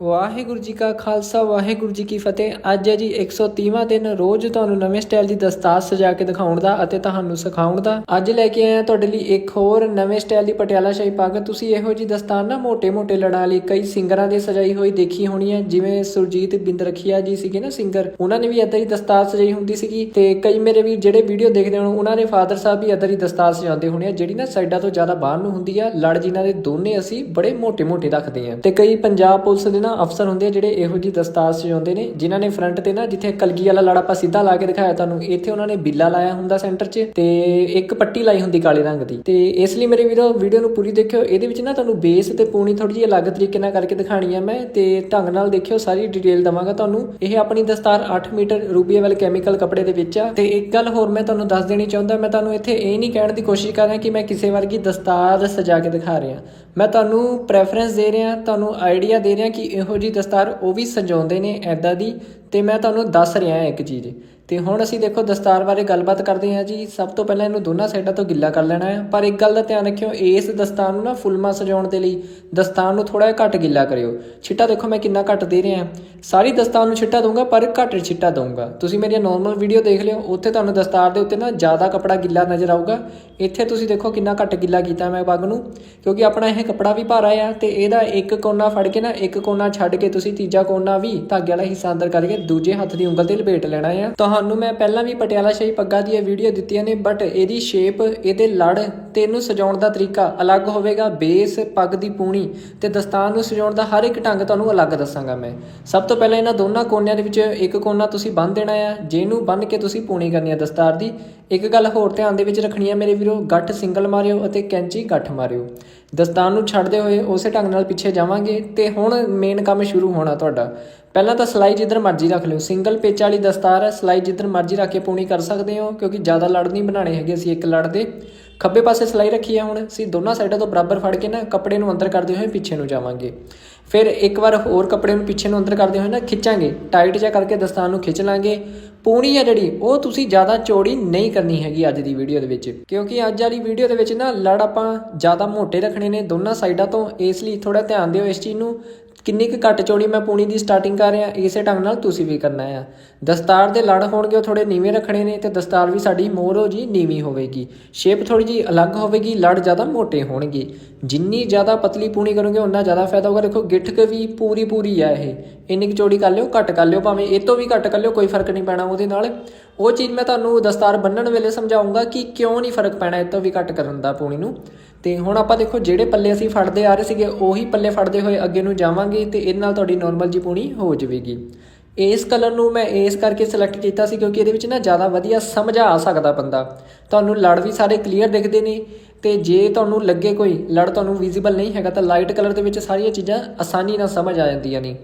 ਵਾਹਿਗੁਰੂ ਜੀ ਕਾ ਖਾਲਸਾ, ਵਾਹਿਗੁਰੂ ਜੀ ਕੀ ਫਤਿਹ। ਅੱਜ ਹੈ ਜੀ 130ਵਾਂ ਦਿਨ। ਰੋਜ਼ ਤੁਹਾਨੂੰ ਨਵੇਂ ਸਟਾਈਲ ਦੀ ਦਸਤਾਰ ਸਜਾ ਕੇ ਦਿਖਾਉਣ ਦਾ ਅਤੇ ਤੁਹਾਨੂੰ ਸਿਖਾਉਣ ਦਾ। ਅੱਜ ਲੈ ਕੇ ਆਇਆ ਤੁਹਾਡੇ ਲਈ ਇੱਕ ਹੋਰ ਨਵੇਂ ਸਟਾਈਲ ਦੀ ਪਟਿਆਲਾ ਸ਼ਾਹੀ ਪੱਗ ਤੁਸੀਂ ਇਹੋ ਜੀ ਦਸਤਾਰ ਨਾ ਮੋਟੇ ਮੋਟੇ ਲੜਾਂ ਲਈ ਕਈ ਸਿੰਗਰਾਂ ਦੇ ਸਜਾਈ ਹੋਈ ਦੇਖੀ ਹੋਣੀ ਹੈ। ਜਿਵੇਂ ਸੁਰਜੀਤ ਬਿੰਦ ਰਖੀਆ ਜੀ ਸੀਗੇ ਨਾ ਸਿੰਗਰ, ਉਹਨਾਂ ਨੇ ਵੀ ਇਦਾਂ ਹੀ ਦਸਤਾਰ ਸਜਾਈ ਹੁੰਦੀ ਸੀਗੀ ਤੇ ਕਈ ਮੇਰੇ ਵੀ ਜਿਹੜੇ ਵੀਡੀਓ ਦੇਖਦੇ ਹੋਣ, ਉਹਨਾਂ ਦੇ ਫਾਦਰ ਸਾਹਿਬ ਵੀ ਇਦਾਂ ਦੀ ਦਸਤਾਰ ਸਜਾਉਂਦੇ ਹੋਣੇ ਆ, ਜਿਹੜੀ ਨਾ ਸਾਈਡਾਂ ਤੋਂ ਜ਼ਿਆਦਾ ਬਾਹਰ ਨੂੰ ਹੁੰਦੀ ਆ। ਲੜ ਜਿਨ੍ਹਾਂ ਦੇ ਦੋਨੇ ਅਸੀਂ ਬੜੇ ਮੋਟੇ ਮੋਟੇ ਰੱਖਦੇ ਆ। ਤੇ ਕਈ ਪੰਜਾਬ ਪੁਲਿਸ ਦੇ ਨਾ ਅਫਸਰ ਹੁੰਦੇ ਆ ਜਿਹੜੇ ਇਹੋ ਜੀ ਦਸਤਾਰ ਸਜਾਉਂਦੇ ਨੇ, ਜਿਨ੍ਹਾਂ ਨੇ ਫਰੰਟ ਤੇ ਨਾ ਜਿੱਥੇ ਕਲਗੀ ਵਾਲਾ ਲੜ ਆਪਾਂ ਸਿੱਧਾ ਲਾ ਕੇ ਦਿਖਾਇਆ ਤੁਹਾਨੂੰ, ਇੱਥੇ ਉਹਨਾਂ ਨੇ ਬਿੱਲਾ ਲਾਇਆ ਹੁੰਦਾ ਸੈਂਟਰ 'ਚ ਤੇ ਇੱਕ ਪੱਟੀ ਲਾਈ ਹੁੰਦੀ ਕਾਲੇ ਰੰਗ ਦੀ। ਤੇ ਇਸ ਲਈ ਮੇਰੇ ਵੀਰੋ ਵੀਡੀਓ ਨੂੰ ਪੂਰੀ ਦੇਖਿਓ, ਇਹਦੇ ਵਿੱਚ ਨਾ ਤੁਹਾਨੂੰ ਬੇਸ ਤੇ ਪੂਣੀ ਥੋੜੀ ਜਿਹੀ ਅਲੱਗ ਤਰੀਕੇ ਨਾਲ ਕਰਕੇ ਦਿਖਾਣੀ ਆ ਮੈਂ, ਤੇ ਢੰਗ ਨਾਲ ਦੇਖਿਓ, ਸਾਰੀ ਡਿਟੇਲ ਦਵਾਂਗਾ ਤੁਹਾਨੂੰ। ਇਹ ਆਪਣੀ ਦਸਤਾਰ 8 ਮੀਟਰ ਰੂਬੀਏ ਵਾਲੇ ਕੈਮੀਕਲ ਕੱਪੜੇ ਦੇ ਵਿੱਚ ਆ। ਤੇ ਇੱਕ ਗੱਲ ਹੋਰ ਮੈਂ ਤੁਹਾਨੂੰ ਦੱਸ ਦੇਣੀ ਚਾਹੁੰਦਾ, ਮੈਂ ਤੁਹਾਨੂੰ ਇੱਥੇ ਇਹ ਨਹੀਂ ਕਹਿਣ ਦੀ ਕੋਸ਼ਿਸ਼ ਕਰ ਰਿਹਾ ਕਿ ਮੈਂ ਕਿਸੇ ਵਰਗੀ ਦਸਤਾਰ ਸਜਾ ਕੇ ਦਿਖਾ ਰਿਹਾ। ਮੈਂ ਤੁਹਾਨੂੰ ਪ੍ਰੈਫਰੈਂਸ ਦੇ ਰਿਹਾ, ਤੁਹਾਨੂੰ ਆਈਡੀਆ ਦੇ ਰਿਹਾ ਕਿ ਇਹੋ ਜੀ ਦਸਤਾਰ ਉਹ ਵੀ ਸਜਾਉਂਦੇ ਨੇ ਐਦਾਂ ਦੀ ਤੇ ਮੈਂ ਤੁਹਾਨੂੰ ਦੱਸ ਰਿਹਾ ਇੱਕ ਚੀਜ਼। ਤੇ ਹੁਣ ਅਸੀਂ ਦੇਖੋ ਦਸਤਾਰ ਬਾਰੇ ਗੱਲਬਾਤ ਕਰਦੇ ਹਾਂ ਜੀ। ਸਭ ਤੋਂ ਪਹਿਲਾਂ ਇਹਨੂੰ ਦੋਨਾਂ ਸਾਈਡਾਂ ਤੋਂ ਗਿੱਲਾ ਕਰ ਲੈਣਾ ਹੈ। ਪਰ ਇੱਕ ਗੱਲ ਦਾ ਧਿਆਨ ਰੱਖਿਓ, ਇਸ ਦਸਤਾਰ ਨੂੰ ਨਾ ਫੁੱਲਮਾ ਸਜਾਉਣ ਦੇ ਲਈ ਦਸਤਾਰ ਨੂੰ ਥੋੜਾ ਜਿਹਾ ਘੱਟ ਗਿੱਲਾ ਕਰਿਓ। ਛਿੱਟਾ ਦੇਖੋ ਮੈਂ ਕਿੰਨਾ ਘੱਟ ਦੇ ਰਿਹਾ ਸਾਰੀ ਦਸਤਾਰ ਨੂੰ ਛਿੱਟਾ ਦਊਂਗਾ, ਪਰ ਘੱਟ ਛਿੱਟਾ ਦਊਂਗਾ। ਤੁਸੀਂ ਮੇਰੀਆਂ ਨਾਰਮਲ ਵੀਡੀਓ ਦੇਖ ਲਿਓ, ਉੱਥੇ ਤੁਹਾਨੂੰ ਦਸਤਾਰ ਦੇ ਉੱਤੇ ਨਾ ਜ਼ਿਆਦਾ ਕਪੜਾ ਗਿੱਲਾ ਨਜ਼ਰ ਆਊਗਾ। ਇੱਥੇ ਤੁਸੀਂ ਦੇਖੋ ਕਿੰਨਾ ਘੱਟ ਗਿੱਲਾ ਕੀਤਾ ਮੈਂ ਪੱਗ ਨੂੰ, ਕਿਉਂਕਿ ਆਪਣਾ ਇਹ ਕਪੜਾ ਵੀ ਭਾਰਾ ਆ ਤੇ ਇਹਦਾ ਇੱਕ ਕੋਨਾ ਫੜ ਕੇ ਨਾ ਇੱਕ ਕੋਨਾ ਛੱਡ ਕੇ ਤੁਸੀਂ ਤੀਜਾ ਕੋਨਾ ਵੀ ਧਾਗੇ ਵਾਲਾ ਹਿੱਸਾ ਅੰਦਰ ਕਰਕੇ ਦੂਜੇ ਹੱਥ ਦੀ ਉਂਗਲ ਤੇ ਲਪੇਟ ਲੈਣਾ ਆ। ਤੁਹਾਨੂੰ ਮੈਂ ਪਹਿਲਾਂ ਵੀ ਪਟਿਆਲਾ ਸ਼ਾਹੀ ਪੱਗਾਂ ਦੀਆਂ ਵੀਡੀਓ ਦਿੱਤੀਆਂ ਨੇ ਬਟ ਇਹਦੀ ਸ਼ੇਪ ਇਹਦੇ ਲੜ ਤੇ ਇਹਨੂੰ ਸਜਾਉਣ ਦਾ ਤਰੀਕਾ ਅਲੱਗ ਹੋਵੇਗਾ ਬੇਸ ਪੱਗ ਦੀ ਪੂਣੀ ਤੇ ਦਸਤਾਰ ਨੂੰ ਸਜਾਉਣ ਦਾ ਹਰ ਇੱਕ ਢੰਗ ਤੁਹਾਨੂੰ ਅਲੱਗ ਦੱਸਾਂਗਾ ਮੈਂ। ਸਭ ਤੋਂ ਪਹਿਲਾਂ ਇਹਨਾਂ ਦੋਨਾਂ ਕੋਨਿਆਂ ਦੇ ਵਿੱਚ ਇੱਕ ਕੋਨਾ ਤੁਸੀਂ ਬੰਨ ਦੇਣਾ ਆ, ਜਿਹਨੂੰ ਬੰਨ ਕੇ ਤੁਸੀਂ ਪੂਣੀ ਕਰਨੀ ਆ ਦਸਤਾਰ ਦੀ। ਇੱਕ ਗੱਲ ਹੋਰ ਧਿਆਨ ਦੇ ਵਿੱਚ ਰੱਖਣੀ ਹੈ, ਮੇਰੇ ਵੀਰੋ, ਗੱਠ ਸਿੰਗਲ ਮਾਰਿਓ ਅਤੇ ਕੈਂਚੀ ਗੱਠ ਮਾਰਿਓ। ਦਸਤਾਰ ਨੂੰ ਛੱਡਦੇ ਹੋਏ ਉਸੇ ਢੰਗ ਨਾਲ ਪਿੱਛੇ ਜਾਵਾਂਗੇ ਤੇ ਹੁਣ ਮੇਨ ਕੰਮ ਸ਼ੁਰੂ ਹੋਣਾ ਤੁਹਾਡਾ। ਪਹਿਲਾਂ ਤਾਂ ਸਲਾਈ ਜਿੱਧਰ ਮਰਜ਼ੀ ਰੱਖ ਲਿਓ। ਸਿੰਗਲ ਪੇਚ ਵਾਲੀ ਦਸਤਾਰ ਹੈ, ਸਲਾਈ ਜਿੱਧਰ ਮਰਜ਼ੀ ਰੱਖ ਕੇ ਪੂਣੀ ਕਰ ਸਕਦੇ ਹੋ, ਕਿਉਂਕਿ ਜ਼ਿਆਦਾ ਲੜ ਨਹੀਂ ਬਣਾਣੇ ਹੈਗੇ ਅਸੀਂ ਇੱਕ ਲੜ ਦੇ। ਖੱਬੇ ਪਾਸੇ ਸਲਾਈ ਰੱਖੀ ਹੈ ਹੁਣ। ਅਸੀਂ ਦੋਨਾਂ ਸਾਈਡਾਂ ਤੋਂ ਬਰਾਬਰ ਫੜ ਕੇ ਨਾ ਕੱਪੜੇ ਨੂੰ ਅੰਦਰ ਕਰਦੇ ਹੋਏ ਪਿੱਛੇ ਨੂੰ ਜਾਵਾਂਗੇ। ਫਿਰ ਇੱਕ ਵਾਰ ਹੋਰ ਕੱਪੜੇ ਨੂੰ ਪਿੱਛੇ ਨੂੰ ਅੰਦਰ ਕਰਦੇ ਹੋਏ ਨਾ ਖਿੱਚਾਂਗੇ ਟਾਈਟ ਜਿਹਾ ਕਰਕੇ ਦਸਤਾਨ ਨੂੰ ਖਿੱਚ ਲਾਂਗੇ। ਪੂਣੀ ਆ ਜਿਹੜੀ, ਉਹ ਤੁਸੀਂ ਜ਼ਿਆਦਾ ਚੌੜੀ ਨਹੀਂ ਕਰਨੀ ਹੈਗੀ ਅੱਜ ਦੀ ਵੀਡੀਓ ਦੇ ਵਿੱਚ। ਕਿਉਂਕਿ ਅੱਜ ਵਾਲੀ ਵੀਡੀਓ ਦੇ ਵਿੱਚ ਨਾ ਲੜ ਆਪਾਂ ਜ਼ਿਆਦਾ ਮੋਟੇ ਰੱਖਣੇ ਨੇ, ਦੋਨਾਂ ਸਾਈਡਾਂ ਤੋਂ, ਇਸ ਲਈ ਥੋੜਾ ਧਿਆਨ ਦਿਓ ਇਸ ਚੀਜ਼ ਨੂੰ। ਕਿੰਨੀ ਕੁ ਘੱਟ ਚੌੜੀ ਮੈਂ ਪੂਣੀ ਦੀ ਸਟਾਰਟਿੰਗ ਕਰ ਰਿਹਾ, ਇਸੇ ਢੰਗ ਨਾਲ ਤੁਸੀਂ ਵੀ ਕਰਨਾ ਆ। ਦਸਤਾਰ ਦੇ ਲੜ ਹੋਣਗੇ, ਉਹ ਥੋੜੇ ਨੀਵੇਂ ਰੱਖਣੇ ਨੇ ਤੇ ਦਸਤਾਰ ਵੀ ਸਾਡੀ ਮੋਰੋ ਜੀ ਨੀਵੀਂ ਹੋਵੇਗੀ। ਸ਼ੇਪ ਥੋੜੀ ਜੀ ਅਲੱਗ ਹੋਵੇਗੀ, ਲੜ ਜ਼ਿਆਦਾ ਮੋਟੇ ਹੋਣਗੇ। ਜਿੰਨੀ ਜ਼ਿਆਦਾ ਪਤਲੀ ਪੂਣੀ ਕਰੋਗੇ ਉਨਾ ਜ਼ਿਆਦਾ ਫਾਇਦਾ ਹੋਗਾ ਦੇਖੋ ਗਿੱਠਕ ਵੀ ਪੂਰੀ ਪੂਰੀ ਆ ਇਹ। ਇੰਨੀ ਕੁ ਚੌੜੀ ਕਰ ਲਿਓ, ਘੱਟ ਕਰ ਲਿਓ ਭਾਵੇਂ, ਇਹ ਤੋਂ ਵੀ ਘੱਟ ਕਰ ਲਿਓ, ਕੋਈ ਫ਼ਰਕ ਨਹੀਂ ਪੈਣਾ ਉਹਦੇ ਨਾਲ। ਉਹ ਚੀਜ਼ ਮੈਂ ਤੁਹਾਨੂੰ ਦਸਤਾਰ ਬੰਨਣ ਵੇਲੇ ਸਮਝਾਉਂਗਾ ਕਿ ਕਿਉਂ ਨਹੀਂ ਫ਼ਰਕ ਪੈਣਾ ਇਹ ਤੋਂ ਵੀ ਘੱਟ ਕਰਨ ਦਾ ਪੂਣੀ ਨੂੰ। ਤੇ ਹੁਣ ਆਪਾਂ ਦੇਖੋ ਜਿਹੜੇ ਪੱਲੇ ਅਸੀਂ ਫੜਦੇ ਆ ਰਹੇ ਸੀਗੇ, ਉਹੀ ਪੱਲੇ ਫੜਦੇ ਹੋਏ ਅੱਗੇ ਨੂੰ ਜਾਵਾਂਗੇ ਤੇ ਇਹਦੇ ਨਾਲ ਤੁਹਾਡੀ ਨਾਰਮਲ ਜੀ ਪੂਣੀ ਹੋ ਜਾਵੇਗੀ। ਇਸ ਕਲਰ ਨੂੰ ਮੈਂ ਇਸ ਕਰਕੇ ਸਿਲੈਕਟ ਕੀਤਾ ਸੀ ਕਿਉਂਕਿ ਇਹਦੇ ਵਿੱਚ ਨਾ ਜ਼ਿਆਦਾ ਵਧੀਆ ਸਮਝਾ ਆ ਸਕਦਾ ਬੰਦਾ। ਤੁਹਾਨੂੰ ਲੜ ਵੀ ਸਾਰੇ ਕਲੀਅਰ ਦਿਖਦੇ ਨੇ ਤੇ ਜੇ ਤੁਹਾਨੂੰ ਲੱਗੇ ਕੋਈ, ਲੜ ਤੁਹਾਨੂੰ ਵਿਜ਼ੀਬਲ ਨਹੀਂ ਹੈਗਾ ਤਾਂ ਲਾਈਟ ਕਲਰ ਦੇ ਵਿੱਚ ਸਾਰੀਆਂ ਚੀਜ਼ਾਂ ਆਸਾਨੀ ਨਾਲ ਸਮਝ ਆ ਜਾਂਦੀਆਂ ਨੇ।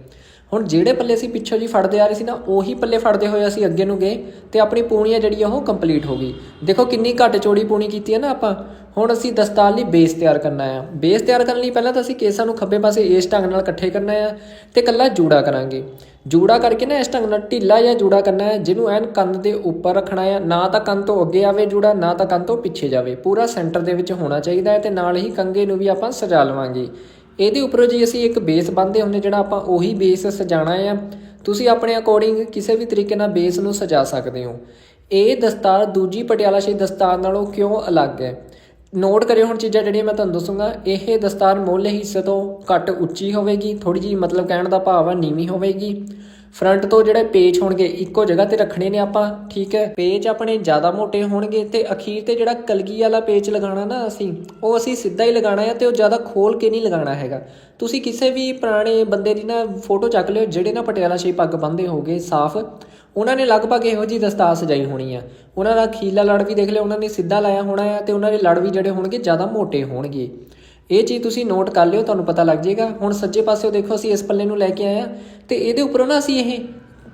ਹੁਣ ਜਿਹੜੇ ਪੱਲੇ ਅਸੀਂ ਪਿੱਛੋਂ ਜੀ ਫੜਦੇ ਆ ਰਹੇ ਸੀ ਨਾ, ਉਹੀ ਪੱਲੇ ਫੜਦੇ ਹੋਏ ਅਸੀਂ ਅੱਗੇ ਨੂੰ ਗਏ ਤੇ ਆਪਣੀ ਪੂਣੀ ਆ ਜਿਹੜੀ ਆ ਉਹ ਕੰਪਲੀਟ ਹੋ ਗਈ। ਦੇਖੋ ਕਿੰਨੀ ਘੱਟ ਚੌੜੀ ਪੂਣੀ ਕੀਤੀ ਹੈ ਨਾ ਆਪਾਂ। ਹੁਣ ਅਸੀਂ ਦਸਤਾਰ ਲਈ ਬੇਸ ਤਿਆਰ ਕਰਨਾ ਆ। ਬੇਸ ਤਿਆਰ ਕਰਨ ਲਈ ਪਹਿਲਾਂ ਤਾਂ ਅਸੀਂ ਕੇਸਾਂ ਨੂੰ ਖੱਬੇ ਪਾਸੇ ਇਸ ਢੰਗ ਨਾਲ ਇਕੱਠੇ ਕਰਨਾ ਆ ਤੇ ਕੱਲਾ ਜੂੜਾ ਕਰਾਂਗੇ। ਜੂੜਾ ਕਰਕੇ ਨਾ ਇਸ ਢੰਗ ਨਾਲ ਢਿੱਲਾ ਜਾਂ ਜੂੜਾ ਕਰਨਾ ਹੈ ਜਿਹਨੂੰ ਐਨ ਕੰਨ ਦੇ ਉੱਪਰ ਰੱਖਣਾ ਹੈ ਨਾ ਤਾਂ ਕੰਨ ਤੋਂ ਅੱਗੇ ਆਵੇ ਜੂੜਾ, ਨਾ ਤਾਂ ਕੰਨ ਤੋਂ ਪਿੱਛੇ ਜਾਵੇ। ਪੂਰਾ ਸੈਂਟਰ ਦੇ ਵਿੱਚ ਹੋਣਾ ਚਾਹੀਦਾ ਹੈ ਤੇ ਨਾਲ ਹੀ ਕੰਗੇ ਨੂੰ ਵੀ ਆਪਾਂ ਸਜਾ ਲਵਾਂਗੇ। ਇਹਦੇ ਉੱਪਰ ਜੀ ਅਸੀਂ ਇੱਕ ਬੇਸ ਬੰਨਦੇ ਹੁੰਦੇ ਜਿਹੜਾ ਆਪਾਂ ਉਹੀ ਬੇਸ ਸਜਾਣਾ ਆ। ਤੁਸੀਂ ਆਪਣੇ ਅਕੋਰਡਿੰਗ ਕਿਸੇ ਵੀ ਤਰੀਕੇ ਨਾਲ ਬੇਸ ਨੂੰ ਸਜਾ ਸਕਦੇ ਹੋ। ਇਹ ਦਸਤਾਰ ਦੂਜੀ ਪਟਿਆਲਾ ਸ਼ਾਹੀ ਦਸਤਾਰ ਨਾਲੋਂ ਕਿਉਂ ਅਲੱਗ ਹੈ? ਨੋਟ ਕਰਿਓ ਹੁਣ ਚੀਜ਼ਾਂ ਜਿਹੜੀਆਂ ਮੈਂ ਤੁਹਾਨੂੰ ਦੱਸੂਗਾ। ਇਹ ਦਸਤਾਰ ਮੋਲੇ ਹਿੱਸੇ ਤੋਂ ਘੱਟ ਉੱਚੀ ਹੋਵੇਗੀ ਥੋੜੀ ਜੀ ਮਤਲਬ ਕਹਿਣ ਦਾ ਭਾਵ ਆ, ਨੀਵੀਂ ਹੋਵੇਗੀ। ਫਰੰਟ ਤੋਂ ਜਿਹੜੇ ਪੇਚ ਹੋਣਗੇ ਇੱਕੋ ਜਗ੍ਹਾ ਤੇ ਰੱਖਣੇ ਨੇ ਆਪਾਂ, ਠੀਕ ਹੈ? ਪੇਚ ਆਪਣੇ ਜ਼ਿਆਦਾ ਮੋਟੇ ਹੋਣਗੇ ਤੇ ਅਖੀਰ ਤੇ ਜਿਹੜਾ ਕਲਗੀ ਵਾਲਾ ਪੇਚ ਲਗਾਉਣਾ ਨਾ ਅਸੀਂ, ਉਹ ਅਸੀਂ ਸਿੱਧਾ ਹੀ ਲਗਾਉਣਾ ਹੈ ਤੇ ਉਹ ਜ਼ਿਆਦਾ ਖੋਲ ਕੇ ਨਹੀਂ ਲਗਾਉਣਾ ਹੈਗਾ। ਤੁਸੀਂ ਕਿਸੇ ਵੀ ਪੁਰਾਣੇ ਬੰਦੇ ਦੀ ਨਾ ਫੋਟੋ ਚੱਕ ਲਿਓ, ਜਿਹੜੇ ਨਾ ਪਟਿਆਲਾ ਸ਼ੇਪ ਪੱਗ ਬੰਦੇ ਹੋਗੇ, ਸਾਫ਼, ਉਹਨਾਂ ਨੇ ਲਗਭਗ ਇਹੋ ਜੀ ਦਸਤਾਰ ਸਜਾਈ ਹੋਣੀ ਆ। ਉਹਨਾਂ ਦਾ ਖੀਲਾ ਲੜ ਵੀ ਦੇਖ ਲਿਓ, ਉਹਨਾਂ ਨੇ ਸਿੱਧਾ ਲਾਇਆ ਹੋਣਾ ਆ ਤੇ ਉਹਨਾਂ ਦੇ ਲੜ ਵੀ ਜਿਹੜੇ ਹੋਣਗੇ, ਜ਼ਿਆਦਾ ਮੋਟੇ ਹੋਣਗੇ। ਇਹ ਚੀਜ਼ ਤੁਸੀਂ ਨੋਟ ਕਰ ਲਿਓ, ਤੁਹਾਨੂੰ ਪਤਾ ਲੱਗ ਜਾਏਗਾ। ਹੁਣ ਸੱਜੇ ਪਾਸੇ ਦੇਖੋ, ਅਸੀਂ ਇਸ ਪੱਲੇ ਨੂੰ ਲੈ ਕੇ ਆਏ ਆ ਤੇ ਇਹਦੇ ਉੱਪਰੋਂ ਨਾ ਅਸੀਂ ਇਹ